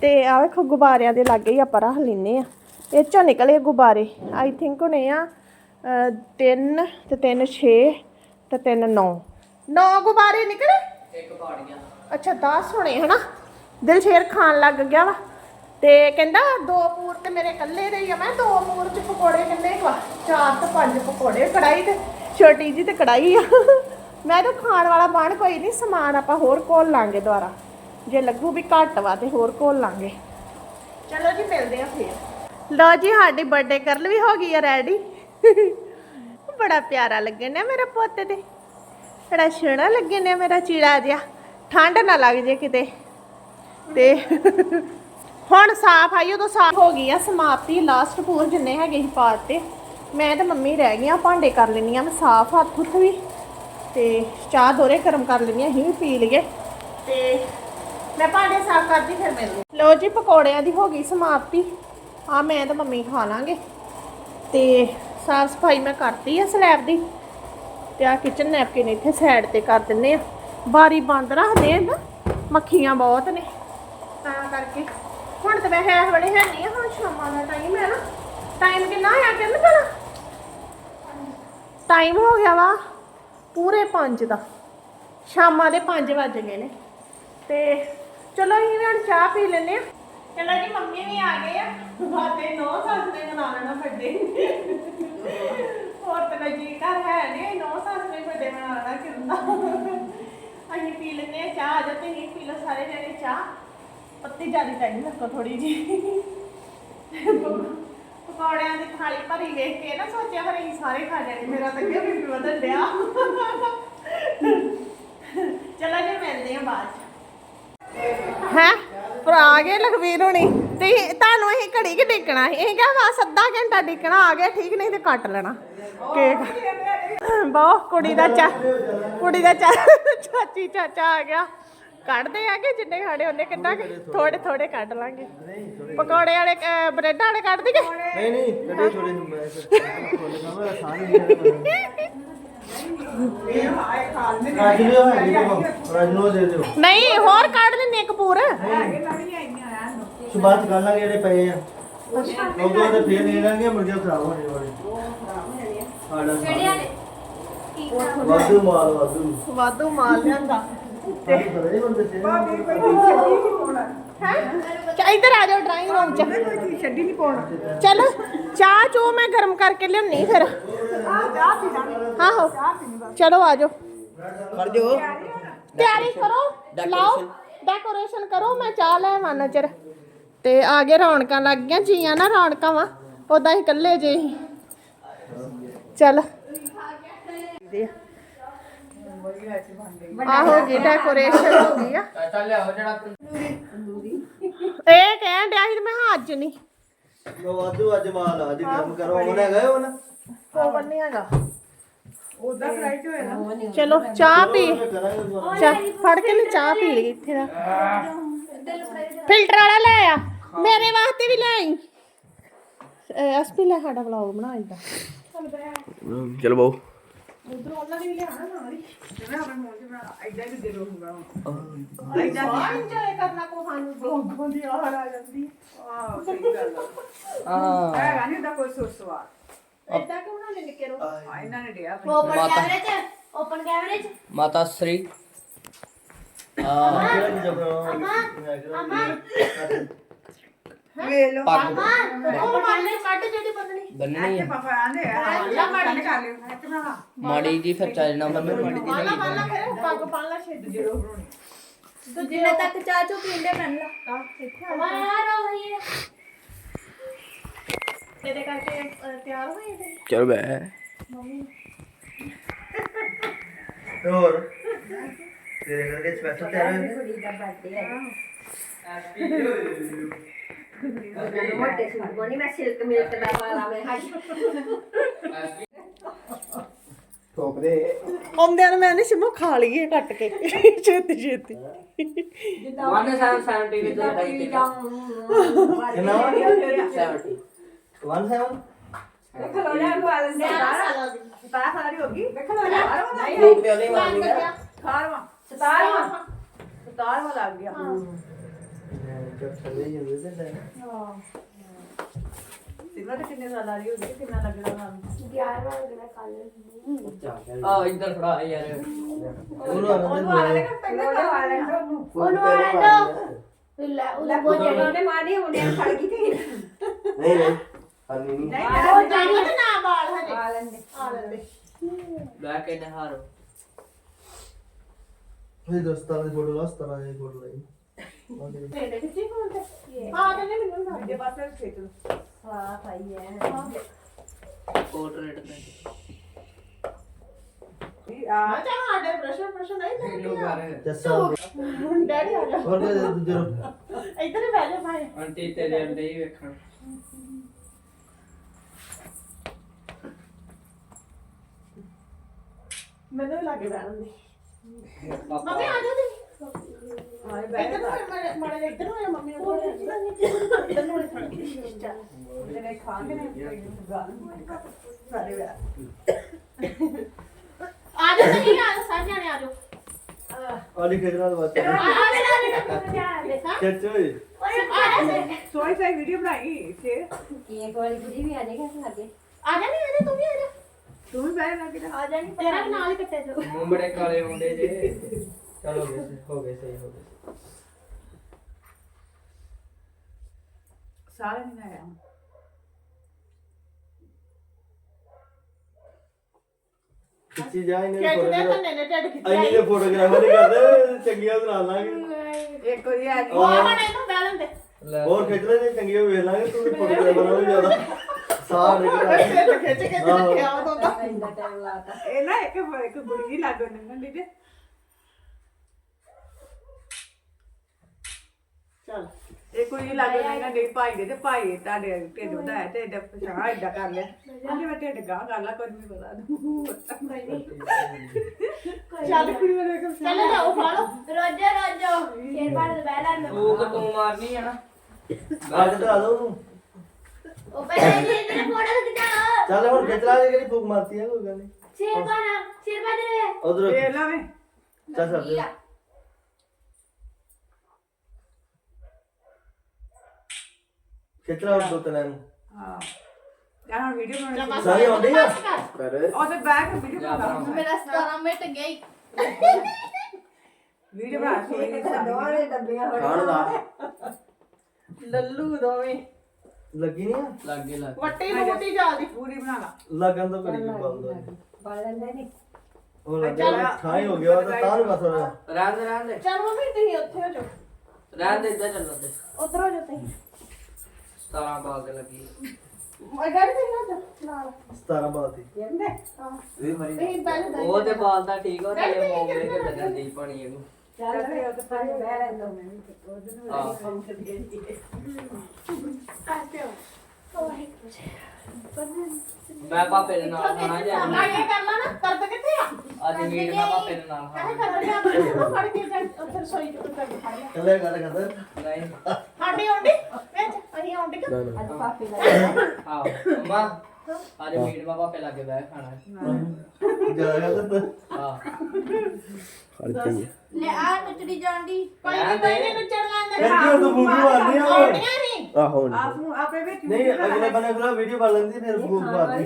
ਤੇ ਆ ਵੇਖੋ, ਗੁਬਾਰਿਆਂ ਦੇ ਲਾਗੇ ਹੀ ਆਪਾਂ ਰੱਖ ਲੈਨੇ ਆ। ਇਹ ਚੋਂ ਨਿਕਲੇ ਗੁਬਾਰੇ। ਆਈ ਥਿੰਕ ਹੁਣੇ ਆ 3 ਤੇ 3 6 ਤੇ 3 9 9 ਗੁਬਾਰੇ ਨਿਕਲੇ? ਇੱਕ ਪਾੜੀਆਂ ਅੱਛਾ 10 ਹੋਣੇ ਹਨਾ? ਦਿਲਸ਼ੇਰ ਖਾਣ ਲੱਗ ਗਿਆ ਵਾ। ਤੇ ਕਹਿੰਦਾ ਦੋ ਪੂਰ ਤੇ ਮੇਰੇ ਇਕੱਲੇ ਦੇ ਹੀ ਆ। ਮੈਂ ਦੋ ਪੂਰ ਚ ਪਕੌੜੇ ਕਿੰਨੇ ਕੁ ਆ ਚਾਰ ਤੇ ਪੰਜ ਪਕੌੜੇ ਕੜਾਈ ਤੇ ਛੋਟੀ ਜੀ ਤੇ ਕੜਾਈ ਆ। ਮੈਂ ਤਾਂ ਖਾਣ ਵਾਲਾ ਬਣ ਕੋਈ ਨਹੀਂ ਸਮਾਨ ਆਪਾਂ ਹੋਰ ਕੋਲ ਲਾਂਗੇ ਦੁਆਰਾ ਜੇ ਲੱਗੂ ਵੀ ਘੱਟ ਵਾ ਤੇ ਹੋਰ ਕੋਲ ਲਾਂਗੇ। ਚਲੋ ਜੀ ਮਿਲਦੇ ਆ ਫੇਰ। ਲਓ ਜੀ, ਸਾਡੀ ਬਰਥਡੇ ਕਰਲ ਵੀ ਹੋ ਗਈ ਆ ਰੈਡੀ ਬੜਾ ਪਿਆਰਾ ਲੱਗੇ ਨਾ ਮੇਰਾ ਪੁੱਤ ਤੇ ਬੜਾ ਸੋਹਣਾ ਲੱਗੇ ਨੇ ਮੇਰਾ ਚੀੜਾ ਜਿਹਾ। ਠੰਡ ਨਾ ਲੱਗ ਜੇ ਕਿਤੇ। ਤੇ ਹੁਣ ਸਾਫ਼ ਆਈ, ਉਦੋਂ ਸਾਫ਼ ਹੋ ਗਈ ਆ, ਸਮਾਪਤੀ ਲਾਸਟ ਪੂਰ ਜਿੰਨੇ ਹੈਗੇ ਸੀ ਪਾਰਟ ਤੇ। ਮੈਂ ਤੇ ਮੰਮੀ ਰਹਿ ਗਈਆਂ, ਭਾਂਡੇ ਕਰ ਲੈਣੀਆਂ ਮੈਂ ਸਾਫ਼, ਹੱਥ ਹੁੱਥ ਵੀ। ਤੇ ਚਾਹ ਦੋਰੇ ਗਰਮ ਕਰ ਲੈਣੀਆਂ ਅਸੀਂ ਪੀ ਲਈਏ। ਤੇ ਮੈਂ ਭਾਂਡੇ ਸਾਫ਼ ਕਰਦੀ, ਫਿਰ ਮਿਲਦੇ। ਲੋ ਜੀ, ਪਕੌੜਿਆਂ ਦੀ ਹੋ ਗਈ ਸਮਾਪਤੀ। ਆ ਮੈਂ ਤਾਂ ਮੰਮੀ ਖਾ ਲਾਂਗੇ। ਤੇ ਸਾਫ਼ ਸਫ਼ਾਈ ਮੈਂ ਕਰਤੀ ਆ ਸਲੈਬ ਦੀ। ਤੇ ਆ ਕਿਚਨ ਨੈਪਕਿਨ ਇੱਥੇ ਸਾਈਡ ਤੇ ਕਰ ਦਿੰਨੇ ਆ। ਬਾਰੀ ਬੰਦ ਰੱਖਦੇ ਆ ਨਾ, ਮੱਖੀਆਂ ਬਹੁਤ ਨੇ। ਤਾਂ ਕਰਕੇ। ਹੁਣ ਤਾਂ ਵੈਸੇ ਇਸ ਵੇਲੇ ਹੈ ਨਹੀਂ ਹੁਣ ਸ਼ਾਮਾਂ ਦਾ ਟਾਈਮ ਹੈ ਨਾ। ਟਾਈਮ ਕਿੰਨਾ ਹੋਇਆ ਕਿੰਨ ਭਲਾ? ਟਾਈਮ ਹੋ ਗਿਆ ਵਾ ਪੂਰੇ 5 ਦਾ। ਸ਼ਾਮਾਂ ਦੇ 5 ਵੱਜ ਗਏ ਨੇ। ਤੇ ਚਲੋ ਅਸੀਂ ਹੁਣ ਚਾਹ ਪੀ ਲੈਨੇ ਆ। ਚਲੋ ਜੀ ਮੰਮੀ ਵੀ ਆ ਗਏ ਆ। ਬਾਤੇ ਨੌ ਸੱਸ ਨੇ ਬਣਾ ਲੈਣਾ ਵੱਡੇ। ਹੋਰ ਤਾਂ ਜੀ ਘਰ ਹੈ ਨਹੀਂ, ਨੌ ਸੱਸ ਨੇ ਵੱਡੇ ਬਣਾ ਲੈਣਾ ਕਿੰਦਾ ਅਸੀਂ ਪੀ ਲੈਨੇ ਆ ਚਾਹ ਆ ਜਾ ਤੇ ਹੀ ਪੀ ਲਓ ਸਾਰੇ ਜਣੇ ਚਾਹ। ਪੱਤੀ ਜ਼ਿਆਦਾ ਟਾਈਮ ਲੱਗੋ ਥੋੜੀ ਜੀ ਪਕੌੜਿਆਂ ਦੀ ਥਾਲੀ ਭਰੀ ਵੇਖ ਕੇ ਨਾ ਸੋਚਿਆ ਫਿਰ ਅਸੀਂ ਸਾਰੇ ਖਾ ਜਾਣੇ, ਮੇਰਾ ਤਾਂ ਅੱਗੇ ਵੀ ਵਧਣ ਡਿਆ ਚਲੋ ਜੀ ਮਿਲਦੇ ਆ ਬਾਅਦ ਚ। ਹੈ? ਆ ਗਏ ਲਖਵੀਰ ਹੁਣੀ। ਤੇ ਤੁਹਾਨੂੰ ਅਸੀਂ ਘੜੀ ਕਿ ਡਿੱਕਣਾ ਇਹ ਕਿਹਾ ਬਸ ਅੱਧਾ ਘੰਟਾ ਡਿੱਕਣਾ ਆ ਗਿਆ ਠੀਕ ਨਹੀਂ ਤੇ ਕੱਟ ਲੈਣਾ। ਕੇਕ। ਬਹੁਤ ਕੁੜੀ ਦਾ ਚਾ ਕੁੜੀ ਦਾ ਚਾ ਚਾਚੀ ਚਾਚਾ ਆ ਗਿਆ। ਕੱਢਦੇ ਆ ਕਿ ਜਿੰਨੇ ਖਾਣੇ ਉਹਨੇ ਕਿੰਨਾ ਥੋੜੇ ਥੋੜੇ ਕੱਢ ਲਾਂਗੇ। ਪਕੌੜੇ ਵਾਲੇ ਬ੍ਰੈਡ ਵਾਲੇ ਕੱਢ ਦਈਏ? ਨਹੀਂ ਨਹੀਂ ਕੱਢੇ ਥੋੜੇ ਮੈਂ ਆਸਾਨ ਨਹੀਂ ਹੈ ਹੈ ਦੇ ਦਿਓ। ਨਹੀਂ ਹੋਰ ਕੱਢ ਲੈਣੇ ਇੱਕ ਪੂਰ ਸੁਬਾਤ ਕਰ ਲਾਂਗੇ ਜਿਹੜੇ ਪਏ ਆ। ਉਦੋਂ ਤੇ ਫੇਰ ਲੈ ਲਾਂਗੇ ਜਾ ਖਰਾਬ ਹੋਣੇ ਵਾਲੇ। ਸਾਡਾ ਵਾਧੂ ਮਾਲ ਵਾਧੂ। ਵਾਧੂ ਮਾਲ ਲਿਆਂਦਾ। ਤੇ ਬੜੇ ਬੰਦੇ ਸੇ ਹੈ? ਚਾ ਇੱਧਰ ਆ ਜਾਓ ਡਰਾਇੰਗ ਰੂਮ ਚ। ਛੱਡੀ ਨਹੀਂ ਪਾਉਣਾ। ਚਲੋ ਚਾਹ ਚੋ ਮੈਂ ਗਰਮ ਕਰਕੇ ਲਿਆਉਣੀ ਫਿਰ। ਆਹੋ। ਚਲੋ ਆ ਜਾਓ। ਕਰ ਦਿਓ। ਤਿਆਰੀ ਕਰੋ ਲਾਓ। ਡੈਕੋਰੇਸ਼ਨ ਕਰੋ ਮੈਂ ਚਾਹ ਲੈ ਆਵਾਂ ਨਜ਼ਰ। ਤੇ ਆ ਗਏ ਰੌਣਕਾਂ ਲੱਗ ਗਈਆਂ ਜੀਆਂ ਨਾ ਰੌਣਕਾਂ ਵਾ। ਉਦਾਂ ਹੀ ਇਕੱਲੇ ਜੇ ਹੀ। ਚੱਲ। ਆਹੋ ਜੀ ਡੈਕੋਰੇਸ਼ਨ ਹੋ ਗਈ ਆ। ਲਿਆਓ ਜਿਹੜਾ ਇਹ ਕਹਿਣ ਡਿਆ ਸੀ ਤੇ ਮੈਂ ਕਿਹਾ ਅੱਜ ਨਹੀਂ ਉਹ ਵਾਧੂ ਅੱਜ ਮਾਲ ਅੱਜ ਕੰਮ ਕਰੋ। ਉਹ ਨਾ ਗਏ ਉਹ ਨਾ। ਕੋਵਨ ਨਹੀਂ ਹੈਗਾ ਚਲੋ ਚਾਹ ਪੀ। ਚਾਹ ਫੜ ਕੇ ਲੈ ਚਾਹ ਪੀ ਲਈ ਇੱਥੇ ਦਾ। ਫਿਲਟਰ ਵਾਲਾ ਲੈ ਆ। ਮੇਰੇ ਵਾਸਤੇ ਵੀ ਲੈ ਆਈ। ਐਸਪੀ ਲੈ ਸਾਡਾ ਵਲੌਗ ਬਣਾ ਇੰਦਾ ਚਲ ਬਾਉ ਉਧਰੋਂ ਉਹਨਾਂ ਦੀ ਵੀ ਲਿਆਣਾ ਨਾਲ ਹੀ ਇੰਜੋਏ ਕਰਨਾ ਕੋ ਸਾਨੂੰ ਵਲੌਗ ਬੰਦੀ ਆ ਆ ਜਾਂਦੀ। ਹਾਂ। ਏਦਾਂ ਕਿਉਂ ਨਾ ਨਿੱਕੇ ਰੋ? ਓਪਨ ਕੈਮਰੇ 'ਚ ਓਪਨ ਕੈਮਰੇ 'ਚ। ਮਾਤਾ ਸ੍ਰੀ। ਆ ਕਿਹੜਾ ਚੀਜ਼ ਬਣਾਉਣਾ ਪੱਗ ਉਹ ਮਾਰਨੇ ਕੱਢ ਜਿਹੜੀ ਬੰਦਣੀ ਬੰਨਣੀ। ਆ। ਲਾ ਮਾੜੀ ਮਾੜੀ ਜੀ ਫਿਰ ਚੱਲ ਨਾ ਮੰਮੀ ਮਾੜੀ ਜੀ ਪਾਲਾ ਪਾਲਾ ਪੱਗ ਪਾਲਾ ਛੇਦ ਜਿਹੜੋ ਜਿੰਨੇ ਤੱਕ ਚਾਚੂ ਪੀਂਦੇ ਮੰਨ ਲਾ। ਆ ਇੱਥੇ ਆ। ਤੇਰੇ ਕਰਕੇ ਤਿਆਰ ਹੋਏ ਤੇ ਚਲ ਬੈ। ਹੋਰ? ਤੇਰੇ ਕਰਕੇ ਸਪੈਸ਼ਲ ਤਿਆਰ ਹੋਏ ਕੁੜੀ ਦਾ ਬਰਥਡੇ ਹੈ ਸੂਟ ਬਣੀ ਮੈਂ ਆਉਂਦਿਆਂ ਨੂੰ ਮੈਂ ਸਿਮੋ ਖਾ ਲਈਏ ਕੱਟ ਕੇ। ਛੇਤੀ ਛੇਤੀ। 1770 ਵਿੱਚ ਦਾਈ ਕਿੰਨਾ ਵਾ 70 ਵਨ ਸੈਵਨ ਖਲੋਣਾ ਗਵਾਲਨ ਦੇ ਸਾਰਾ ਠੋਕ ਦੇ ਉਹਦੀ ਮਾਰਨੀ ਆ ਸਤਾਰਵਾਂ ਚੱਲ ਥੱਲੇ ਜਾਂਦੇ ਤੇ ਲੈ। ਗਿਆਰਵਾਂ ਅਗਲਾ ਕੱਲ ਆ ਇੱਧਰ ਫੜਾ ਯਾਰ। ਉਹਨੂੰ ਖਲੋਣਾ ਵਾਲੇ ਉਹਨੂੰ ਵਾਲਾ ਦੋ। ਲੈ ਉਹ ਬੋ ਜਿਹੜੇ ਨੇ ਮਾਰੀ ਉਹਨੇ ਖੜ ਗਈ ਤੇ। ਨਹੀਂ ਨਹੀਂ ਹਰਨੀ ਨਹੀਂ। ਉਹ ਜਾਨੀ ਤੇ ਨਾ ਬਾਲ ਹਜੇ। ਵਾਲਨ ਦੇ ਆ ਲੈਂਦੇ ਬੈ ਕੇ ਨਹਾਰੋ। ਇਹ ਦੋਸਤਾਂ ਦੀ ਫੋਟੋ ਲਾ ਸਤਾਰਾਂ ਦੀ ਫੋਟੋ ਲਈ। ਮੇਰੇ ਕਿੱਥੇ ਫੋਨ ਤੇ ਆ ਕਹਿੰਦੇ ਮੈਨੂੰ ਨਾ ਦੇ ਹਾਂ ਭਾਈ ਹੈ ਪੋਰਟਰੇਟ ਤੇ ਮੈਂ ਚਾਹ ਸਾਡੇ ਪ੍ਰਸ਼ਨ ਪ੍ਰਸ਼ਨ ਨਹੀਂ ਕਰ ਜੱਸਾ ਡੈਡੀ ਆ ਜਾ ਹੋਰ ਦੇ ਦੂਜੇ ਨੂੰ ਇੱਧਰ ਹੀ ਬਹਿ ਜਾ ਭਾਈ ਆਂਟੀ ਤੇਰੇ ਅੰਡੇ ਹੀ ਵੇਖਣ। ਮੈਨੂੰ ਲੱਗੇ ਬਹਿਣ ਦੀ ਮੰਮੀ ਆ ਜਾ ਤੁਸੀਂ। ਇੱਧਰ ਨੂੰ ਹੋਏ, ਮਾੜੇ ਮਾੜੇ ਇੱਧਰ ਨੂੰ ਹੋਏ ਮੰਮੀ ਨੂੰ। ਇੱਧਰ ਨੂੰ ਹੋਏ। ਆ ਜਾ ਤੁਸੀਂ ਆ ਜਾ ਸਾਰੇ ਜਾਣੇ ਆ ਜਾਓ। ਆਲੀ ਖੇਡਣਾ ਦਾ ਬੱਚਾ ਆ ਜਾ ਦੇਖਾ ਚੱਚ ਓਏ। ਸੋਈ ਸਾਈ ਵੀਡੀਓ ਬਣਾਈ ਇੱਥੇ ਕੇਕ ਵਾਲੀ ਕੁੜੀ ਵੀ ਆ ਜਾਏਗਾ ਲਾਗੇ ਆ ਜਾ ਨਹੀਂ ਆ ਜਾ ਤੂੰ ਵੀ ਆ ਜਾ। ਤੂੰ ਵੀ ਬਹਿ ਲੱਗ ਜਾ ਆ ਜਾਣੀ ਤੇਰਾ ਵੀ ਨਾਲ ਹੀ ਕੱਟਿਆ ਜਾਓ ਮੂੰਹ ਬੜੇ ਕਾਲੇ ਹੁੰਦੇ ਜੇ। ਗਏ ਹੋ ਗਏ ਸਹੀ ਹੋ ਗਏ ਸਾਰੇ ਨਹੀਂ ਆਇਆ ਖਿੱਚੀ ਜਾ ਇਹਨੇ ਫੋਟੋ ਤਾਂ ਨੇ ਢਿੱਡ ਖਿੱਚਿਆ ਅਹੀਂ ਨੇ ਫੋਟੋਗ੍ਰਾਫਰ ਨਹੀਂ ਕਰਦੇ ਚੰਗੀਆਂ ਬਣਾ ਲਾਂਗੇ। ਇੱਕ ਵਾਰੀ ਆ ਉਹ ਹੁਣ ਇਹਨੂੰ ਬਹਿ ਲੈਂਦੇ। ਲੈ ਹੋਰ ਖਿੱਚ ਲੈ ਜੇ ਚੰਗੀਆਂ ਵੇਖ ਲਾਂਗੇ ਤੂੰ ਫੋਟੋਗ੍ਰਾਫਰ ਨਾਲ ਜ਼ਿਆਦਾ। ਸਾਹ ਨਿਕਲ ਖਿੱਚ ਕੇ ਤੇ ਰੱਖਿਆ ਉਦੋਂ ਦਾ ਇੰਨਾ ਟਾਈਮ ਲਾਤਾ ਇਹ ਨਾ ਇੱਕ ਇੱਕ ਜੀ ਲੱਗੋ ਨੰਗਨ ਦੀ ਤੇ ਚੱਲ ਇਹ ਕੁੜੀ ਲੱਗੋ ਨੰਗਨ ਦੀ ਭਾਈ ਦੇ ਤੇ ਭਾਈ ਤੁਹਾਡੇ ਢਿੱਡ ਵਧਾਇਆ ਤੇ ਏਡਾ ਪਛਾਣ ਏਡਾ ਕਰ ਲਿਆ। ਕਹਿੰਦੇ ਮੈਂ ਢਿੱਡ ਗਾਹ ਕਰ ਲਾ ਕੋਈ ਨਹੀਂ ਪਤਾ ਦੂੰ ਚੱਲ ਕੁੜੀ ਵਾਲੇ ਕੋਲ ਚੱਲ ਜਾਓ ਫੜ ਲਓ। ਰੋਜੋ ਰੋਜੋ। ਸ਼ੇਰ ਬਾੜ ਬਹਿ ਲੈਣ ਉਹ ਕਿ ਤੂੰ ਮਾਰਨੀ ਆ ਨਾ। ਤੇ ਆ ਦੋ ਉਹਨੂੰ। ਉਹ ਪਹਿਲੇ ਜੀ ਤੇਰੇ ਫੋਟੋ ਖਿਚਾ ਚੱਲ ਹੁਣ ਖਿੱਚ ਲਾ ਜਿਹੜੀ ਫੂਕ ਮਾਰਤੀ ਹੈ ਕੋਈ ਗੱਲ ਨਹੀਂ ਸ਼ੇਰ ਬਾਣਾ ਸ਼ੇਰ ਬਾੜ ਦੇ ਉਧਰ ਇਹ ਲਾਵੇਂ ਚੱਲ ਚੱਲ ਲਾ ਦੋ ਤਿੰਨ ਨੂੰ ਹਾਂ ਯਾਰ ਵੀਡੀਓ ਬਣਾਉਣੀ ਸਾਰੇ ਆਉਂਦੇ ਆ ਕਰ ਉਹ ਤੇ ਬੈਕ ਵੀਡੀਓ ਜਾ ਬਣਾ ਬਣਾ। ਮੇਰਾ 17 ਮਿੰਟ ਹੀ ਵੀਡੀਓ ਬਣਾ ਸੋਈ ਦੇ ਦੋਵਾਂ ਡੱਬੀਆਂ ਹੋ ਖਾਣ ਦਾ ਲੱਲੂ ਦੋਵੇਂ ਲੱਗੀ ਨਹੀਂ ਆ ਲੱਗ ਗਈ ਲੱਗ ਗਈ। ਵੱਟੀ ਵੱਟੀ ਜਾਂਦੀ ਪੂਰੀ ਬਣਾ ਲਾ ਲੱਗਣ ਤਾਂ ਕਰੀ ਬੰਦ ਹੋ ਬਾਲ ਲੈਂਦੇ ਨਹੀਂ ਉਹ ਲੱਗਿਆ ਖਾਈ ਹੋ ਗਿਆ ਤਾਂ ਤਾਂ ਨੂੰ ਬਸ ਰਹਿਣ ਦੇ ਰਹਿਣ ਦੇ ਚਲ ਮੰਮੀ ਤੁਸੀਂ ਉੱਥੇ ਹੋ ਜਾਓ ਰਹਿਣ ਦੇ ਇੱਧਰ ਚੱਲੋ ਤੇ ਉਧਰ ਹੋ ਜਾਓ ਤੁਸੀਂ 17 ਬਾਗ ਲੱਗੀ। ਅਗਰ ਤੁਸੀਂ ਹੋ ਜਾਓ ਨਾਲ। 17 ਬਾਤ ਦੀ। ਜਾਂਦੇ ਇਹ ਮਰੀ ਤੁਸੀਂ ਪਹਿਲੇ ਉਹ ਤੇ ਬਾਲ ਤਾਂ ਠੀਕ ਹੋ ਤੇ ਮੋਗਰੇ ਕੇ ਲੱਗਣ ਦੀ ਪਾਣੀ ਇਹਨੂੰ। ਚੱਲ ਫਿਰ ਉਹ ਤਾਂ ਪਾਣੀ ਬਹਿ ਰਹਿੰਦਾ ਮੈਂ ਵੀ ਤੇ ਉਹਦੇ ਨੂੰ। ਕੰਮ ਹੈ। ਹੋ ਵਾਹਿਗੁਰੂ ਜੀ ਮੈਂ ਪਾਪੇ ਦੇ ਨਾਲ ਖਾਣਾ ਜਾ ਆ ਇਹ ਕਰ ਲਾ ਨਾ ਕਰਦ ਕਿੱਥੇ ਆ? ਅੱਜ ਮੀਟ ਮੈਂ ਪਾਪੇ ਦੇ ਨਾਲ ਖਾਣਾ। ਕਰ ਲਿਆ ਮੈਂ ਫੜ ਕੇ ਉੱਥੇ ਰਸੋਈ ਚ ਉੱਤਰ ਕੇ ਖਾ ਲਿਆ। ਕੱਲੇ ਗੱਲ ਕਰਦਾ। ਨਹੀਂ। ਸਾਡੀ ਆਉਂਦੀ ਵਿੱਚ ਅਸੀਂ ਆਉਂਦੀ ਕਿ ਅੱਜ ਪਾਪੇ ਦਾ ਹਾਂ। ਅੰਮਾ। ਮੀਟ ਲੱਗੇ ਖਾਣਾ। ਲੈ ਆ ਨਚੜੀ ਜਾਂਦੀ। ਨੱਚਣ ਲੈਂਦੇ ਆਉਂਦੀਆਂ ਨਹੀਂ ਆਹੋ ਆਪ ਨੂੰ ਆਪੇ ਵਿੱਚ ਨਹੀਂ ਅਗਲੇ ਬੰਨੇ ਕੋਲ ਵੀਡੀਓ ਬਣ ਲੈਂਦੀ ਫਿਰ ਬੂਬ ਮਾਰਦੀ।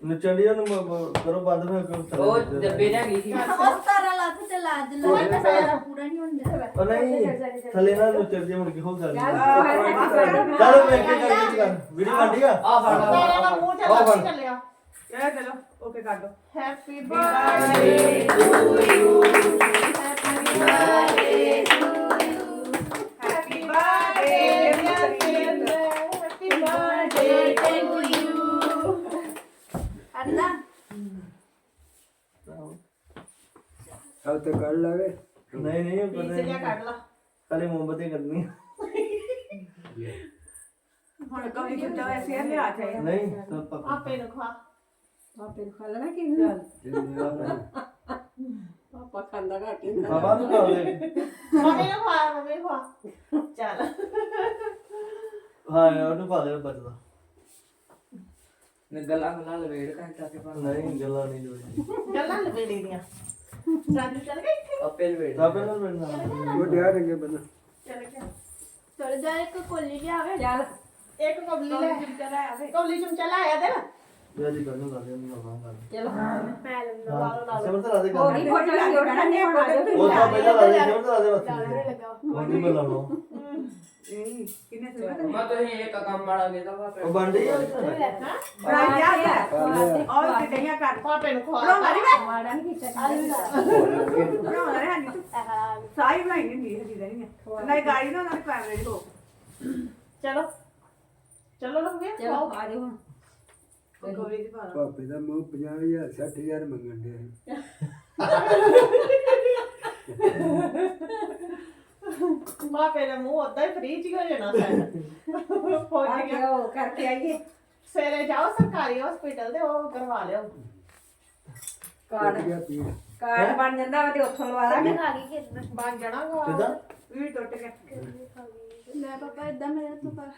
ਨਚੰਡੀ ਨੂੰ ਮ- ਮ- ਕਰੋ ਬੰਦ ਫਿਰ ਕਰੋ ਉਹ ਡੱਬੇ ਲੈ ਗਈ ਸੀ। ਉਹ ਤਾਰਾ ਲੱਥ ਤੇ ਲਾਜ ਲਾ ਸਾਰਾ ਪੂਰਾ ਨਹੀਂ ਹੁੰਦਾ ਉਹ ਨਹੀਂ ਥੱਲੇ ਨਾਲ ਨਚੜ ਜੇ ਮੁੜ ਕੇ ਹੋ ਗੱਲ ਚੱਲ ਚਲੋ ਵੇਖ ਕੇ ਕਰ ਕਰ ਵੀਡੀਓ ਬਣਦੀ ਆ ਆ ਲਾ ਤਾਰਾ ਦਾ ਮੂੰਹ ਤੇ ਲੱਗ ਚੱਲਿਆ। ਇਹ ਚਲੋ ਓਕੇ ਕਰ ਦੋ। Happy birthday happy birthday happy birthday to you ਅੱਲਾ હવે તો કર લાવે નહીં નહીં પીસ જા કાઢ લા ખાલી મોમબત્તી કરની ਹੁਣ ਕਮੀ ਕਿ ਤਵੇ ਫੇਰ ਲਿਆ ਜਾਏ નહીં તો ਆਪੇ ਰਖਵਾ। ਆਪੇ ਰਖਵਾ ਲੈਣਾ ਕਿ ਨਹੀਂ? ਪਾਪਾ ਖਾਂਦਾ ਘੱਟ ਹੀ ਹੁੰਦਾ। ਨੂੰ ਕਰ ਦੇ ਮੰਮੀ ਨੂੰ ਖਵਾ ਚੱਲ। ਹਾਂ ਗੱਲਾਂ ਲਵੇ ਦੀਆਂ। ਰਾਜੂ ਚੱਲ ਗਿਆ ਇੱਥੇ ਆਪੇ ਵੇਟ ਆਪੇ ਨਾਲ ਮਿਲਣਾ ਉਹ ਡਿਆ ਰਹਿ ਗਿਆ ਬੰਦਾ ਚੱਲ ਗਿਆ ਚਲ ਜਾ ਇੱਕ ਕੋਲੀ ਲਿਆਵੇ ਚੱਲ ਇੱਕ ਕਬਲੀ ਲੈ ਚਲਾ ਆਵੇ ਕਬਲੀ ਚਮ ਚਲਾ ਆਇਆ ਦੇ ਲੈ ਜੀ ਬੰਨੂ ਲਾ ਦੇ ਨੂੰ। ਲਾਵਾਂਗਾ ਚਲੋ। ਮੈਂ ਲੰਦਾ ਲਾ ਲਾ ਲਾ ਦੇ ਉਹ ਨਹੀਂ ਫੋਟੋ ਲਾ ਦੇ ਉਹ ਤਾਂ ਪਹਿਲਾਂ ਲਾ ਦੇ ਸ਼ਬਦ ਲਾ ਦੇ ਬਸ ਉਹਦੀ ਮੈਂ ਲਾਵਾਂ ਨਹੀਂ ਕਿੰਨੇ ਸੇ ਪਤਾ ਮੈਂ ਤਾਂ ਇਹ ਇੱਕ ਕੰਮ ਵਾਲਾ ਦੇਦਾ ਪਾਪੇ ਨੂੰ ਖਵਾ। ਬਣਾਉਣਾ ਨਹੀਂ ਮੈਂ। ਮਾੜਾ ਨਹੀਂ ਚਲੋ। ਚਲੋ ਲੋਕ ਵੀ ਚਲੋ ਆ ਜਾਓ ਗੋਲੀ ਦੀ ਪਾ ਪਾਪੇ ਦਾ ਮੂੰਹ 50000 60000 ਮੰਗਣ ਦੇ ਭਾਪੇ ਦਾ ਮੂੰਹ ਉਦਾਂ ਹੀ ਫ੍ਰੀ ਚ ਹੋ ਜਾਣਾ ਸਾਡਾ ਪਹੁੰਚ ਗਿਆ ਆਓ ਕਰਕੇ ਆਈਏ। ਸਵੇਰੇ ਜਾਓ ਸਰਕਾਰੀ ਹਸਪੀਟਲ ਤੇ ਉਹ ਕਰਵਾ ਲਿਓ। ਕਾਰਡ ਕਾਰਡ ਬਣ ਜਾਂਦਾ ਵਾ ਤੇ ਉੱਥੋਂ ਲਵਾ ਲਾਂਗੇ। ਖਾ ਗਈ ਖੇਤ ਬਣ ਜਾਣਾ ਕਿਦਾਂ? ਵੀ ਟੁੱਟ ਗਿਆ। ਮੈਂ ਪਾਪਾ ਇਦਾਂ ਮੇਰੇ ਤੋਂ ਪਰ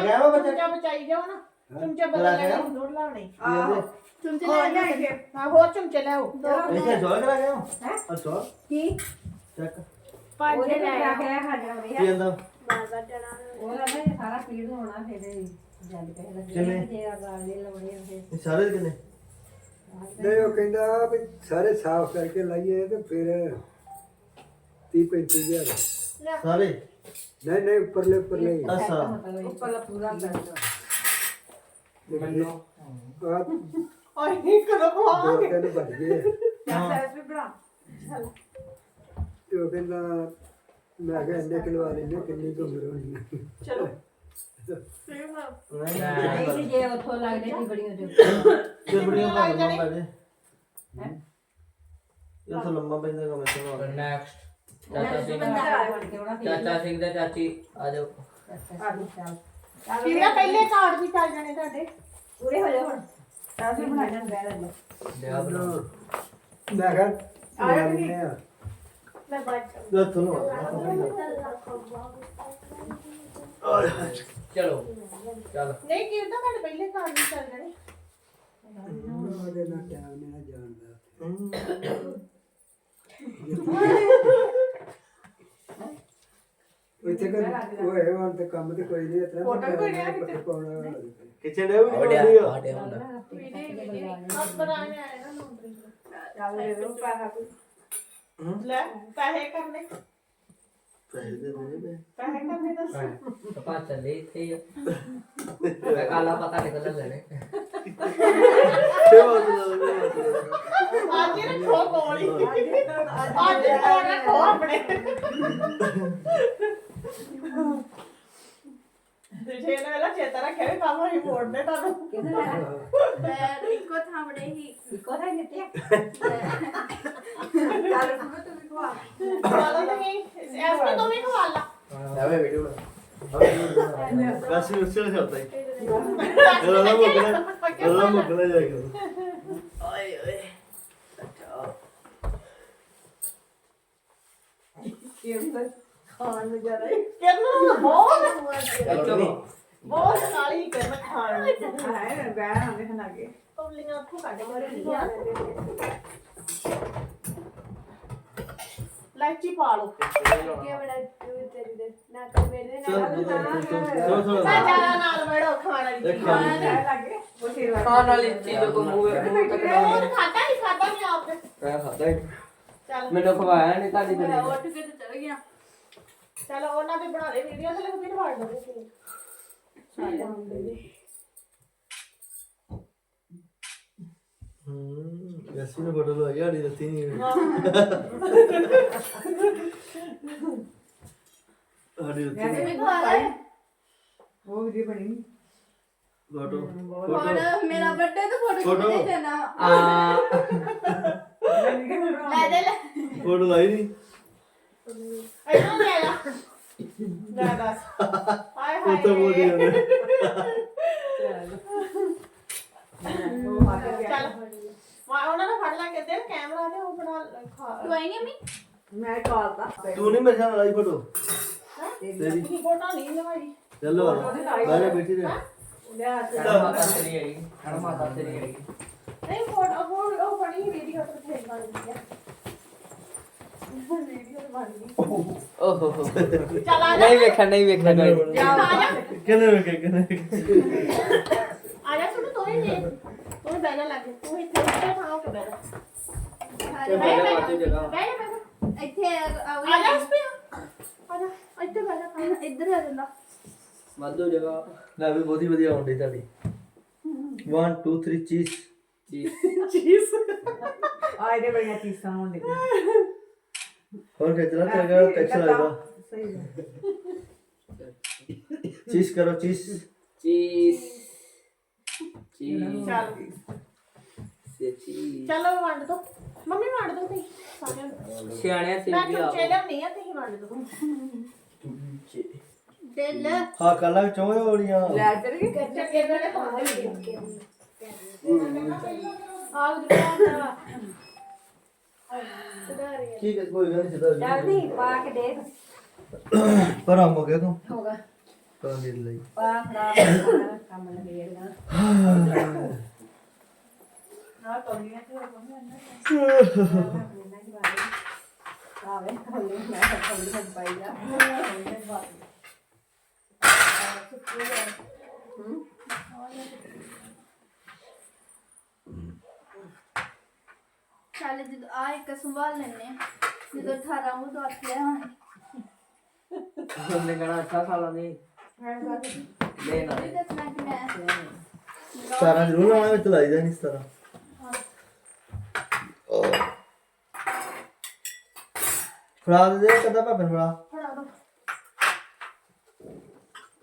ਗਿਆ ਵਾ ਬੱਚਾ? ਚਮਚਾ ਬਚਾਈ ਜਾਓ ਨਾ। ਚਮਚਾ ਬਦਲ ਲੈਣਾ ਦੋੜ ਲਾਉਣੇ। ਆਹੋ। ਚਮਚੇ ਲੈ ਕੇ ਹਾਂ ਹੋਰ ਚਮਚੇ ਲੈ ਆਓ। ਇਹ ਜ਼ੋਰ ਕਰਾ ਗਿਆ ਹੈ? ਅੱਛਾ। ਕੀ? ਚੱਕ। ਪੰਜ ਉਹਦੇ ਲੈ ਆ। ਗਿਆ ਸਾਡਾ ਕੀ ਰਿਹਾ ਜਾਂਦਾ ਬਾਜ਼ਾਰ ਜਾਣਾ ਉਹਨਾਂ ਨੇ ਸਾਰਾ ਪੀੜ ਹੋਣਾ ਫਿਰ ਜਦ ਪੈ ਕਿਵੇਂ? ਲੱਗੇ ਜੇ ਆ ਗਾਲ ਦੇ ਲਾਉਣੇ ਆ ਫਿਰ। ਇਹ ਸਾਰੇ ਕਿੰਨੇ? ਨਹੀਂ ਉਹ ਕਹਿੰਦਾ ਵੀ ਸਾਰੇ ਸਾਫ਼ ਕਰਕੇ ਲਾਈਏ ਤੇ ਫਿਰ 30 35000 ਸਾਰੇ? ਨਹੀਂ ਨਹੀਂ ਉੱਪਰਲੇ ਉੱਪਰਲੇ। ਹੀ ਆ। ਅੱਛਾ। ਉੱਪਰਲਾ ਪੂਰਾ ਕਰ ਦੋ ਆਹ ਔਰ ਇੱਕ ਦੋ ਤਿੰਨ ਵੱਜ ਗਏ। ਹਾਂ। ਤੇ ਉਹ ਕਹਿੰਦਾ ਮੈਂ ਕਿਹਾ ਇੰਨੇ ਖਿਲਵਾ ਲੈਂਦੇ ਕਿੰਨੀ ਕੁ ਉਮਰ ਹੋਣੀ ਚਲੋ। ਸੇਵ ਨਾ ਉਹਨਾਂ ਜੇ ਉੱਥੋਂ ਲੱਗਦੇ ਸੀ ਬੜੀਆਂ ਜੋ। ਬੜੀਆਂ ਲੰਮਾ ਲੰਮਾ ਪੈਂਦਾ। ਚਾਚਾ ਸਿੰਘ। ਬੰਦਾ ਦਾ ਚਾਚੀ ਆ ਜਾਓ। ਕਿਹੜਾ ਪਹਿਲੇ ਕਾਰਡ ਵੀ ਚੱਲ ਜਾਣੇ ਤੁਹਾਡੇ। ਪੂਰੇ ਹੋ ਜਾਓ ਹੁਣ। ਤਾਂ ਫਿਰ ਬਣਾ ਜਾਣ ਬੈਰ ਲੈ ਲਿਆ ਬਣਾ। ਮੈਂ ਕਿਹਾ ਆ ਲੈਂਦੇ ਆ। ਮੈਂ ਬਾਅਦ ਇਹ ਤੁਹਾਨੂੰ ਚਲੋ ਚੱਲ। ਨਹੀਂ ਕੀ ਹੁੰਦਾ ਤੁਹਾਡੇ ਪਹਿਲੇ ਕਾਰਡ ਵੀ ਚੱਲ ਜਾਣੇ। ਉਹਦੇ ਨਾਲ ਟਾਈਮ ਨਹੀਂ ਨਾ ਜਾਣਦਾ ਇੱਥੇ ਕਰ ਉਹ ਹੈ ਹੁਣ ਤੇ ਕੰਮ ਤੇ ਕੋਈ ਨਹੀਂ ਇਤਨਾ ਫੋਟੋ ਕੋਈ ਨਹੀਂ ਕਿਚਨ ਦੇ ਵੀ ਨਹੀਂ ਆ? ਵੜਿਆ ਹੁੰਦਾ ਆਪ ਬਣਾਣੇ ਆਏ ਨਾ ਨੌਕਰੀ ਚੱਲ ਦੋ ਪੈਸਾ ਕੋਈ। ਲੈ ਪੈਸੇ ਕਰਨੇ। ਪੈਸੇ ਦੇ ਦੇ ਮੈਂ। ਪੈਸੇ ਕਰਨੇ ਦੱਸ। ਆਪਾਂ ਚੱਲੇ ਇੱਥੇ ਹੀ ਆ। ਮੈਂ ਕਾਲਾ ਪਤਾ ਨਿਕਲ ਲੈਣੇ। ਲਾ ਅੱਜ ਰੱਖੋ ਕੋਲ ਹੀ। ਅੱਜ ਕੋਲ ਰੱਖੋ ਆਪਣੇ। ਜੇ ਨਾ ਵੇਲਾ ਚੇਤਾ ਰੱਖਿਆ ਵੀ ਕੰਮ ਹੀ ਮੋੜਨੇ ਤੁਹਾਨੂੰ। ਮੈਂ ਇੱਕੋ ਥਾਂ ਬੜੇ ਹੀ ਇੱਕੋ ਤਾਂ ਨਿੱਤਿਆ ਚੱਲ ਸੁਣੋ ਤੂੰ ਵੀ ਖਵਾ। ਚਲੋ ਤੁਸੀਂ ਐਸ ਨੂੰ ਤੂੰ ਵੀ ਖਵਾ ਲਾ। ਆਵੇ ਵੀਡੀਓ ਕਾਸੀ ਉਸੇ ਨਾਲ ਕਰਤਾ ਹੈ। ਮੁੱਕਣਾ ਇਹਦਾ ਨਾ ਮੁੱਕਣਾ ਜਾਏਗਾ ਓਏ ਓਏ। ਖਾਣ ਨੂੰ ਜਰਾ ਹੀ। ਕਿਰਨ ਬਹੁਤ ਚਲੋ। ਬਹੁਤ ਕਾਲੀ ਕਿਰਨ ਖਾਣ ਨੂੰ। ਹਾਏ ਬੈਣ ਆਉਂਦੇ ਹਨ ਅੱਗੇ ਕਬਲੀਆਂ ਅੱਖੋਂ ਕੱਢ ਕੇ ਰੱਖੀਆਂ ਲਾਈਚੀ ਪਾ ਲਓ। ਕਿ ਬੜਾ ਤੇਰੀ ਦੇ। ਨਾ ਕਰ ਮੇਰੇ ਨਾਲ ਮੈਂ ਜਾਣਾ ਨਾਲ ਬੜੋ ਖਾਣ ਵਾਲੀ ਖਾਣ ਲੱਗੇ। ਖਾਣ ਵਾਲੀ ਚੀਜ਼ ਕੋ ਮੂੰਹ ਮੂੰਹ ਤੱਕ ਖਾਦਾ ਨਹੀਂ ਖਾਦਾ ਨਹੀਂ ਆਪਨੇ ਮੈਂ ਖਾਦਾ ਹੀ ਚੱਲ। ਮੈਨੂੰ ਖਵਾਇਆ ਨਹੀਂ ਤੁਹਾਡੀ ਉੱਠ ਕੇ ਤੇ ਚਲ ਗਿਆ। ਚਲੋ ਉਹਨਾਂ ਦੇ ਬਣਾ ਦੇ ਵੀਡੀਓ ਤੇ ਲਿਖ ਵੀ ਵਾੜ ਦੋ ਹੂੰ। ਐਸੀ ਨੇ ਬੜਾ ਲੋ ਯਾਰੀ ਦਿੱਤੀ ਨਹੀਂ ਆੜੀ ਦਿੱਤੀ ਵੈਸੇ ਵੀ ਖਵਾ ਲੈ। ਉਹ ਵੀਡੀਓ ਬਣੀ। ਨੀ। ਫੋਟੋ। ਹੁਣ ਫੋਟੋ ਮੇਰਾ ਬਰਥਡੇ ਤੇ ਫੋਟੋ Photo? ਕਿੱਥੇ ਜਾਣਾ ਆ ਮੈਂ ਕਿਹਾ ਬਣਾਉਣਾ। ਲੈ ਦੇ ਲੈ। ਫੋਟੋ ਲਾਈ ਨਹੀਂ ਇਹਨੂੰ ਲੈ ਲਾ ਲੈ ਦੱਸ ਹਾਏ ਹਾਏ ਫੋਟੋ ਬੋਲ ਜਾਂਦੇ ਉਹ ਆ ਕੇ ਗਿਆ। ਚੱਲ ਮੈਂ ਉਹਨਾਂ ਨੇ ਫੜ ਲਾ ਕੇ ਦੇ ਕੈਮਰਾ ਤੇ ਉਹ ਬਣਾ ਲੈ- ਖਾ ਆਈ ਨਹੀਂ ਮੈਂ ਕਾਲ ਦਾ ਤੂੰ ਨਹੀਂ ਮੇਰੇ ਨਾਲ ਲਾਈ ਫੋਟੋ ਤੇਰੀ ਕੀ ਫੋਟੋ ਨਹੀਂ ਲਵਾਈ ਚੱਲੋ ਬਾਹਰ ਬੈਠੀ ਰਹਿ ਲਿਆ ਮਾਤਾ ਤੇਰੀ ਆਈ ਹਰ ਮਾਤਾ ਤੇਰੀ ਆਈ ਨਹੀਂ ਫੋਟੋ ਉਹ ਉਹ ਬਣੀ ਵੀਡੀਓ ਤੇ ਫੇਰ ਬਣ ਗਈ ਆ ਵੀਡੀਓ ਬਣ ਗਈ ਓਹੋ। ਹੋ ਚੱਲ ਆ ਜਾ। ਨਹੀਂ ਵੇਖਿਆ ਨਹੀਂ ਵੇਖਿਆ ਨਹੀਂ ਆ ਜਾ। ਕਿਹਨੇ ਵੇਖੇ ਕਿਹਨੇ ਵੇਖੇ? ਆ ਜਾ ਸੁਣ ਤੂੰ ਹੀ ਨੇ ਤੂੰ ਹੀ ਬਹਿ ਜਾ ਲੱਗੇ। ਤੂੰ ਇੱਥੇ ਇੱਥੇ ਥਾਂ ਬਹਿ ਜਾ। ਤੇ ਬਹਿ ਜਾ। ਬਹਿ ਜਾ ਬਹਿ ਜਾ। ਇੱਥੇ ਆ ਆਉਂ ਜਾ ਆ। ਜਾ ਇੱਥੇ ਇੱਧਰ ਆ ਜਾਂਦਾ। ਵਾਧੂ ਜਗ੍ਹਾ। ਲੈ ਵੀ ਬਹੁਤੀ ਵਧੀਆ ਹੁੰਦੀ ਤੁਹਾਡੀ। 1 2 3 ਚੀਜ਼ ਚੀਜ਼ ਆ ਇਹਦੇ ਬੜੀਆਂ ਚੀਜ਼ਾਂ ਹੁੰਦੇ ਹੋਰ ਖੇਚਲਾ ਤੇਰਾ ਟੈਕਸ ਲੱਗਦਾ? ਸਹੀ ਹੈ ਚੀਜ਼ ਕਰੋ ਚੀਜ਼ ਚੀਜ਼ ਚੀਜ਼ ਚੱਲ। ਸੇ ਚੀਜ਼ ਚਲੋ ਵੰਡ ਦੋ। ਮੰਮੀ ਵੰਡ ਦੋ ਤੁਸੀਂ ਸਾਰਿਆਂ ਨੂੰ। ਸਿਆਣਿਆਂ ਤੇ ਮੈਂ ਵੀ ਚਮਚੇ ਆਓ। ਲਿਆਉਣੀ ਆ ਤੁਸੀਂ ਵੰਡ ਦੋ। ਦੇ ਲੈ ਹਾਂ ਕੱਲਾ ਵਿੱਚੋਂ ਹੋਣੀਆਂ ਲੈ ਚਲ ਗਈ ਚੱਕੇ ਦੇ। ਪਾਉਂਦੇ ਆਗ ਦੁਕਾਨ ਠੀਕ ਹੈ ਕੋਈ ਗੱਲ ਨਹੀਂ ਸਿੱਧਾ ਚੱਲ ਨਹੀਂ ਪਾ ਕੇ ਦੇਖ ਪਰ ਆਮ ਹੋ ਗਿਆ ਤੂੰ ਹੋਗਾ ਤਾਂ ਦੇ ਲਈ ਪਾ ਫੜਾ ਕੰਮ ਲੱਗੇ ਨਾ ਨਾ ਤੋਲੀਆਂ ਤੇ ਆਵੇ ਖੋਲੇ ਮੈਂ ਖੋਲੇ ਹੱਥ ਪਾਈ ਜਾ ਚੱਲ ਜਦੋਂ ਆ ਇੱਕ ਸੰਭਾਲ ਲੈਣੇ ਜਦੋਂ 18 ਉਹ ਲੈ ਆਉਣੇ ਉਹਨੇ ਕਹਣਾ ਅੱਛਾ ਸਾਲਾਂ ਦੀ। ਲੈਣਾ ਇਹ ਦੱਸਣਾ ਕਿ ਮੈਂ ਸਾਰਾ ਜ਼ਰੂਰ ਲਾਉਣਾ ਵਿੱਚ ਲਾਈਦਾ ਨਹੀਂ ਇਸ ਤਰ੍ਹਾਂ। ਫੜਾ ਦੇ ਦੇ ਕਦਾ ਭਾਪੇ ਨੂੰ ਫੜਾ। ਫੜਾ ਦੋ।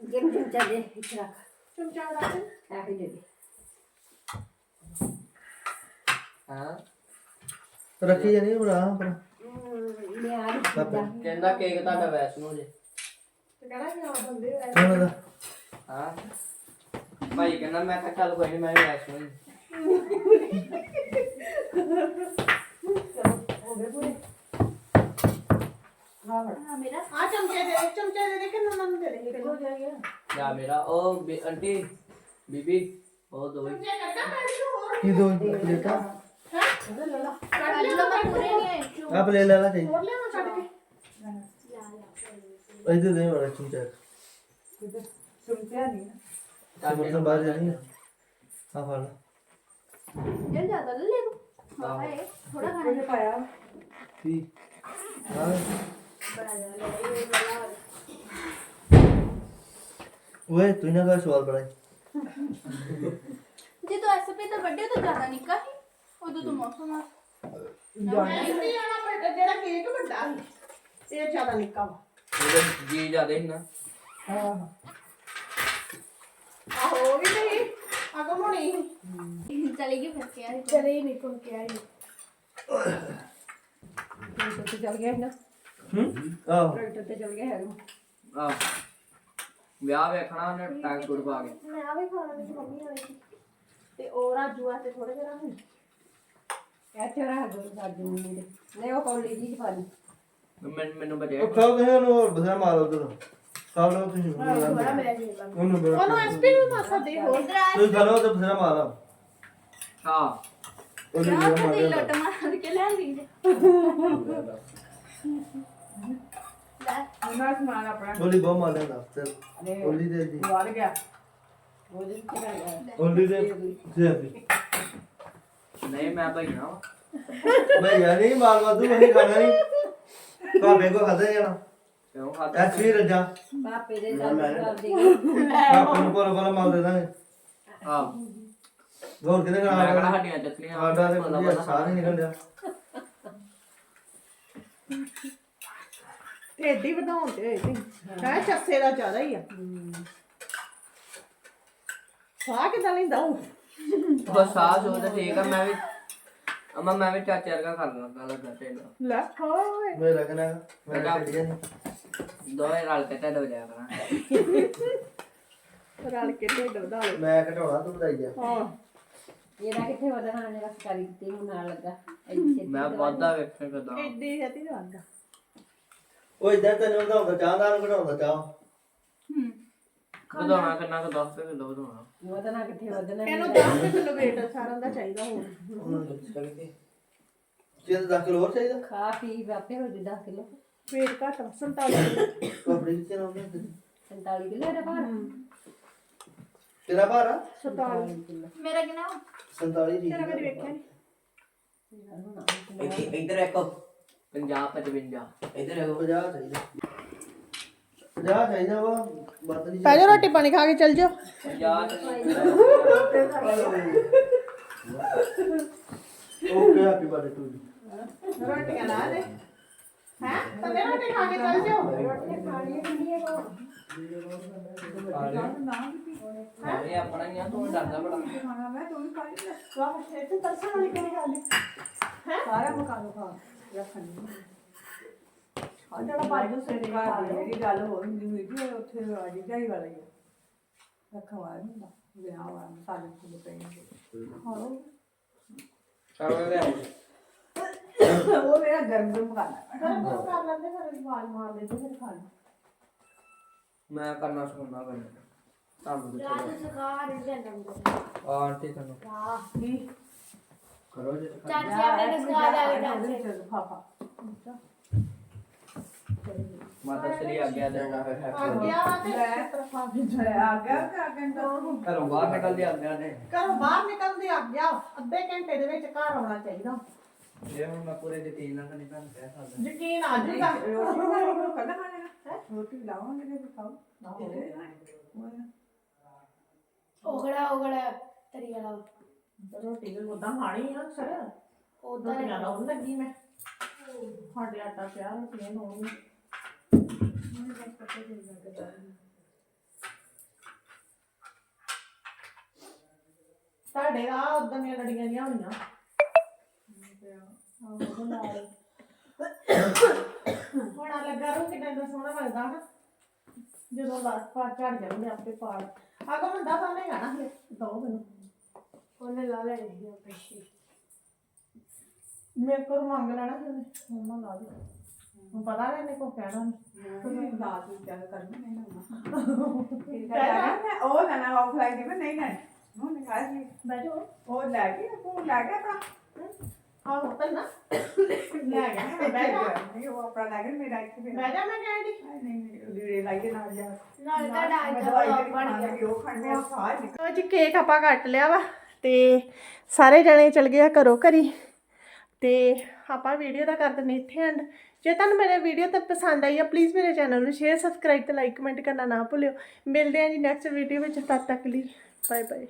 ਜਿਮ ਜਿਮ ਚੱਲੇ ਇੱਥੇ ਰੱਖ। ਚਮਚਾ ਦੇ ਕੇ ਦੇ ਦੇ ਹਾਂ। ਰੱਖੀ ਜਾਨੀ ਫੜਾ ਪਰ ਮੈਂ ਆ। ਰਹੀ ਭਾਪੇ ਕਹਿੰਦਾ ਕੇਕ ਤੁਹਾਡਾ ਵੈਸ਼ਨੋ ਜੇ। ਕਿਹਨਾਂ ਦਾ। ਹਾਂ। ਭਾਈ ਕਹਿੰਦਾ ਮੈਂ ਤਾਂ ਚੱਲ ਕੋਈ ਨਹੀਂ ਮੈਂ ਵੀ ਵੈਸ਼ਨੋ ਹੀ ਹਾਂ ਮੇਰਾ ਆ। ਚਮਚੇ ਦੇ ਚਮਚੇ ਦੇ ਦੇ ਕਿ ਨੰਨਾਂ ਨੂੰ ਦੇ ਦੇ ਜਾਏਗਾ ਜਾਂ ਮੇਰਾ ਉਹ ਬੀ- ਆਂਟੀ ਬੀਬੀ ਉਹ ਦੋ ਹੀ। ਚਮਚੇ ਕੱਢਾ ਮੈਂ ਹੋਰ ਕੀ ਦੋ? ਹੋਰ ਕੇ ਵਾਲਾ ਚੁੰਚਾ ਸੁਣਿਆ ਨਹੀਂ ਨਾ ਚੱਲ ਮਤਲਬ ਮੈਨੂੰ ਬਾਹਰ ਜਾਣੀ ਹਾਂ ਫੜ ਲਾ ਇਹ ਜ਼ਿਆਦਾ ਲੈ ਲੈ ਤੂੰ ਹਾਂ ਇਹ ਥੋੜਾ ਖਾਣਾ ਕੁਝ ਪਾਇਆ ਕੀ ਹਾਂ ਬਣਾ ਦੇ ਲੈ ਬਣਾ ਓਏ ਤੂੰ ਨਾ ਕਰ ਸਵਾਲ ਬੜਾ ਜੇ ਤੂੰ ਐਸਪੀ ਤਾਂ ਵੱਡੇ ਤਾਂ ਜ਼ਿਆਦਾ ਨਿੱਕਾ ਸੀ ਉਦੋਂ ਤਾਂ ਮੌਸਮ ਆ। ਐਸਪੀ ਵਾਲਾ ਵੱਡਾ ਜਿਹੜਾ ਕੇਕ ਵੱਡਾ ਸੀ ਇਹ ਜ਼ਿਆਦਾ ਨਿੱਕਾ ਵਾ। ਉਹਦੇ ਜੀ ਜਿਆਦੇ ਸੀ ਨਾ। ਆਹੋ ਉਹ ਵੀ ਨਹੀਂ ਅਗਮ ਹੋਣੀ ਚਲੀ ਗਈ ਫਿਰ ਕਿਹਾ ਸੀ। ਚਲੇ ਨਹੀਂ ਕੋਲ ਕਿਹਾ ਹੀ ਟਰੈਕਟਰ ਤੇ ਚੱਲ ਗਿਆ ਸੀ ਨਾ। ਹੂੰ? ਆਹ। ਟਰੈਕਟਰ ਤੇ ਚੱਲ ਗਿਆ ਹੈ ਆ ਵਿਆਹ ਵੇਖਣਾ ਉਹਨੇ ਟੈਗ ਟੂਟ ਪਾ ਕੇ। ਮੈਂ ਆ ਵੀ ਖਾਣਾ ਵਿੱਚ ਮੰਮੀ ਆਈ ਸੀ ਤੇ ਉਹ ਰਾਜੂ ਵਾਸਤੇ ਥੋੜੇ ਜਿਹਾ ਰੱਖ ਇਹ ਚੋਰਾ ਦੋ ਸਾਜੂ ਨੂੰ ਦੇ ਨਹੀਂ ਉਹ ਕੌਲੀ ਜੀ ਚ ਪਾ ਲਈ। ਮੈਨੂੰ ਮੈਨੂੰ ਬਜੇ ਉਹ ਖਾਓ ਤੁਸੀਂ ਉਹਨੂੰ ਹੋਰ ਬਥੇਰਾ ਮਾਰ ਉਧਰ। ਖਾ ਲਓ ਤੁਸੀਂ ਜੀ ਉਹਨੂੰ ਬੜਾ ਉਹਨੂੰ ਐਸਪੀ ਨੂੰ ਮਾਸਾ ਦੇ ਹੋਰ। ਤੁਸੀਂ ਖਾ ਲਓ ਤੇ ਬਥੇਰਾ ਮਾਰ ਹਾਂ। ਜਿਹੜਾ ਤੇ ਮਾਰ ਲੁੱਟ ਮਾਰ ਕੇ ਲੈ ਲਈ ਜੇ। ਲੈ ਉਹਨਾਂ ਸਮਾਨ ਆਪਣਾ। ਉਹਦੀ ਬਹੁਤ ਮਾਰ ਲੈਂਦਾ ਫਿਰ ਉਹਦੀ ਦੇ ਦੀ। ਵੜ ਗਿਆ। ਉਹਦੇ ਚ ਚਲਾ ਗਿਆ। ਉਹਦੀ ਦੇ ਦੇ। ਨਹੀਂ ਮੈਂ ਭਈਆ ਵਾਂ। ਮੈਂ ਯਾਰ ਨਹੀਂ ਮਾਰ ਵਾਦੂ ਨਹੀਂ ਖਾਣਾ ਨਹੀਂ। ਭਾਵੇਂ ਕੋ ਖਾਦਾ ਜਾਣਾ। ਕਿਉਂ ਖਾਦਾ ਐਸੀ ਰੱਜਾ। ਪਾਪੇ ਦੇ ਸਾਹ ਜਵਾਬ ਦੇ ਆਪਾਂ ਨੂੰ ਕੋਲ ਕੋਲ ਮਾਰ ਦੇ ਦਾਂਗੇ। ਹਾਂ ਹੋਰ ਕਿਤੇ ਮੈਂ ਕਿਹੜਾ ਖਾਣਾ ਹੱਡੀਆਂ ਚੱਕਣੀਆਂ? ਦੇ ਬੰਦਾ ਵਧੀਆ ਸਾਹ ਨਹੀਂ ਨਿਕਲ ਰਿਹਾ ਢੇਡੀ ਵਧਾਉਣ ਤੇ ਹੋਏ ਤੇ ਹੈ ਚੱਸੇ ਦਾ ਜ਼ਿਆਦਾ ਹੀ ਆ। ਸਾਹ ਕਿਦਾਂ ਲੈਂਦਾ ਉਹ? ਬਸ ਸਾਹ ਸੋ ਤਾਂ ਠੀਕ ਆ ਮੈਂ ਵੀ ਅਮਾ ਮੈਂ ਵੀ ਚਾਚੇ ਵਰਗਾ ਕਰ ਲੈਂਦਾ ਲੱਗਾ ਤੇ ਲੈ ਹੋਏ। ਮੇਰਾ ਕਹਿੰਦਾ ਮੈਂ ਛੱਡਿਆ ਨਹੀਂ ਦੋਵੇਂ ਰਲ ਕੇ ਢਿੱਡ ਵਜਾ ਕਰਾਂ ਰਲ ਕੇ ਢੇਡ ਵਧਾ ਲਓ। ਮੈਂ ਘਟਾਉਣਾ ਤੂੰ ਵਧਾਈ ਜਾ। ਹਾਂ। ਇਹਦਾ ਕਿੱਥੇ ਵਧਣਾ ਨੇ ਬਸ ਕਰੀ ਦਿੱਤੀ ਨੂੰ ਨਾਲ ਲੱਗਾ। ਇੱਥੇ ਮੈਂ ਵਾਦਾ ਵੇਖਿਆ ਕਦਾ। ਏਡੀ ਛੇਤੀ ਲੱਗਦਾ ਉਹ ਇਦਾਂ ਤੈਨੂੰ ਵਧਾਉਂਦਾ ਚਾਹਦਾ ਨੂੰ ਘਟਾਉਂਦਾ ਚਾਹ। ਹੂੰ। ਵਧਾਉਣਾ ਕਿੰਨਾ ਕੁ 10 ਰੁਪਏ ਕਿਲੋ ਵਧਾਉਣਾ। ਵਧਣਾ ਕਿੱਥੇ ਵਧਣਾ ਇਹਨੂੰ 10 ਕਿਲੋ weight ਸਾਰਿਆਂ ਦਾ ਚਾਹੀਦਾ ਹੋਰ। ਚਿੰਨ ਦਾ ਕਿਲੋ ਹੋਰ ਚਾਹੀਦਾ? ਖਾ ਪੀ ਵਾਪੇ ਹੋ ਜੀ 10 ਕਿਲੋ। weight ਘੱਟ 47 ਕਪੜੀ ਕਿੱਥੇ ਨਾ ਹੁੰਦੇ 47 ਕਿਲੋ ਦਾ ਭਾਰ। ਤੇਰਾ ਭਾਰਾ 47 ਕਿਲੋ। ਮੇਰਾ ਕਿੰਨਾ? ਵਾ? 47 ਠੀਕ ਤੇਰਾ ਕਦੀ ਵੇਖਿਆ ਨਹੀਂ ਇੱਧਰ ਇੱਕ 50 55 ਇਧਰ ਹੈਗਾ 50 ਚਾਹੀਦਾ। 50 ਚਾਹੀਦਾ ਵਾ ਵੱਧ ਨਹੀਂ ਪੈ ਜਾ ਰੋਟੀ ਪਾਣੀ ਖਾ ਕੇ ਚੱਲ ਜਾਓ 50 okay happy birthday to you ਰੋਟੀਆਂ ਲਾ ਦੇ ਹੈ ਤੰਨੇ ਰੋਟੀ ਖਾ ਕੇ ਚੱਲ ਜਾਓ ਇਹ ਆਪਣਾ ਹੀ ਆ ਤੂੰ ਡਰਦਾ ਬੜਾ ਖਾਣਾ ਮੈਂ ਤੂੰ ਵੀ ਖਾ ਲਈ ਵਾਹ ਤੇ ਤਰਸਣ ਵਾਲੀ ਕਿਹੜੀ ਗੱਲ ਹੈ ਸਾਰਾ ਮਕਾਨ ਖਾ ਰੱਖਣੀ ਆ ਜਿਹੜਾ ਬਾਜੂ ਸਵੇਰੇ ਘਰ ਦੀ ਜਿਹੜੀ ਗੱਲ ਹੋਰ ਹੁੰਦੀ ਹੋਈ ਕਿ ਉੱਥੇ ਆਜੀ ਜਾਈ ਵਾਲਾ ਹੀ ਆ। ਰਖਵਾ ਨਹੀਂ ਵਿਆਹ ਵਾਲਾ ਮਸਾਲੇ ਫੁੱਲ ਪਏ ਨੇ। ਉਹ ਮੇਰਾ ਗਰਮ ਗਰਮ ਖਾਣਾ ਗਰਮ ਗਰਮ ਕਰ ਲੈਂਦੇ ਫਿਰ ਆਵਾਜ਼ ਮਾਰ ਲੈਂਦੇ ਫਿਰ ਖਾ ਲਓ ਮੈਂ ਕਰਨਾ ਸੁਣਨਾ ਕਰਨਾ ਤੁਹਾਨੂੰ ਰਾਤ ਦੱਸੋ ਨੂੰ ਸਕਾਰ ਦੇ ਨੰਬਰ ਆ ਆਂਟੀ ਤੁਹਾਨੂੰ। ਕਰੋ ਜੇ ਚਾਚੀ ਆਪਣੇ ਸਕਾਰ ਆ ਗਿਆ ਚਾਚੀ। ਫਾਫਾ। ਮਾਤਾ ਸ੍ਰੀ ਆਗਿਆ ਦੇਣਾ ਫਿਰ ਹੈ ਆਗਿਆ ਵਾ ਤੇ ਆਗਿਆ ਤੇ ਆਗਿਆ ਨੂੰ ਘਰੋਂ ਬਾਹਰ ਨਿਕਲਦੇ ਆਗਿਆ ਨੇ। ਘਰੋਂ ਬਾਹਰ ਨਿਕਲਦੇ ਆਗਿਆ ਅੱਧੇ ਘੰਟੇ ਦੇ ਵਿੱਚ ਘਰ ਆਉਣਾ ਚਾਹੀਦਾ। ਜੇ ਹੁਣ ਮੈਂ ਪੂਰੇ ਯਕੀਨ ਨਾਲ ਨਹੀਂ ਤੁਹਾਨੂੰ ਕਹਿ ਸਕਦਾ। ਯਕੀਨ ਆ ਜੂਗਾ। ਕੱਢ ਖਾਣੇ ਹੈ? ਰੋਟੀ ਲਾਵਾਂਗੇ ਤੇ ਖਾਓ। ਨਾ ਹੋਵੇ ਉਗੜਾ ਉਗੜਾ ਤਰੀ ਵਾਲਾ। ਰੋਟੀ ਨੂੰ ਉਦਾਂ ਖਾਣੀ ਆ ਅਕਸਰ। ਉਦਾਂ ਨਾ ਲੱਗੀ ਮੈਂ। ਸਾਡੇ ਆਟਾ ਪਿਆ ਰੋਟੀ ਨੂੰ ਤੁਹਾਡੇ ਆ ਉਦਾਂ ਦੀਆਂ ਲੜੀਆਂ ਦੀਆਂ ਹੋਈਆਂ। ਹੁਣ ਆ ਲੱਗਾ ਰੂ ਕਿੰਨਾ ਦਾ ਸੋਹਣਾ ਲੱਗਦਾ ਨਾ। ਜਦੋਂ ਲਾਸਟ ਪਾਰ ਝੜ ਜਾਂਦੇ ਆਪੇ ਪਾਲ ਆਗਾ ਮੁੰਡਾ ਸਾਹਮਣੇ ਗਾਣਾ ਫਿਰ ਦੋ ਮੈਨੂੰ ਉਹਨੇ ਲਾ ਲੈ ਹੈ ਪੈਸੇ ਮੇਰੇ ਕੋਲ ਮੰਗ ਲੈਣਾ ਫਿਰ ਮੰਮਾ ਲਾ ਦੇ ਹੁਣ ਪਤਾ ਨਹੀਂ ਇਹਨੇ ਕੋ ਕਹਿਣਾ ਨਹੀਂ ਤੁਸੀਂ ਬਾਤ ਵੀ ਚੱਲ ਕਰਨੀ ਨਹੀਂ ਨਾ ਮੈਂ ਉਹ ਨਾ ਨਾ ਆਫਲਾਈਨ ਦੀ ਮੈਂ ਨਹੀਂ ਨਾ ਉਹ ਨੇ ਕਹਾ ਸੀ ਬੈਠੋ ਉਹ ਲੈ ਕੇ ਉਹ ਲੈ ਕੇ ਆਪਣਾ ਆਹ ਹੋਟਲ ਨਾ। ਲੈ ਗਿਆ ਬਹਿ ਜਾ। ਨਹੀਂ ਉਹ ਆਪਣਾ ਲੈ ਕੇ ਮੇਰਾ ਇੱਥੇ ਬਹਿ ਜਾ ਮੈਂ ਕਹਿੰਦੀ ਨਹੀਂ ਨਹੀਂ ਲੀੜੇ ਲਾਈਏ ਨਾਲ ਜਾ ਨਾਲ ਦਾ ਮੈਂ ਡਾਲ ਦਾ ਬਣ ਗਿਆ। ਉਹ ਖਾਣੇ ਆ ਸਾਹ ਨਿਕਲ ਅੱਜ ਕੇਕ ਆਪਾਂ ਕੱਟ ਲਿਆ ਵਾ ਤੇ ਸਾਰੇ ਜਣੇ ਚਲ ਗਏ ਆ ਘਰੋਂ ਘਰੀ। ਤੇ ਆਪਾਂ ਵੀਡੀਓ ਦਾ ਕਰ ਦਿੰਦੇ ਇੱਥੇ ਐਂਡ ਜੇ ਤੁਹਾਨੂੰ ਮੇਰਾ ਵੀਡੀਓ ਤਾਂ ਪਸੰਦ ਆਈ ਆ ਪਲੀਜ਼ ਮੇਰੇ ਚੈਨਲ ਨੂੰ ਸ਼ੇਅਰ ਸਬਸਕ੍ਰਾਈਬ ਤੇ ਲਾਈਕ ਕਮੈਂਟ ਕਰਨਾ ਨਾ ਭੁੱਲਿਓ। ਮਿਲਦੇ ਹਾਂ ਜੀ ਨੈਕਸਟ ਵੀਡੀਓ ਵਿੱਚ, ਤਦ ਤੱਕ ਲਈ ਬਾਏ ਬਾਏ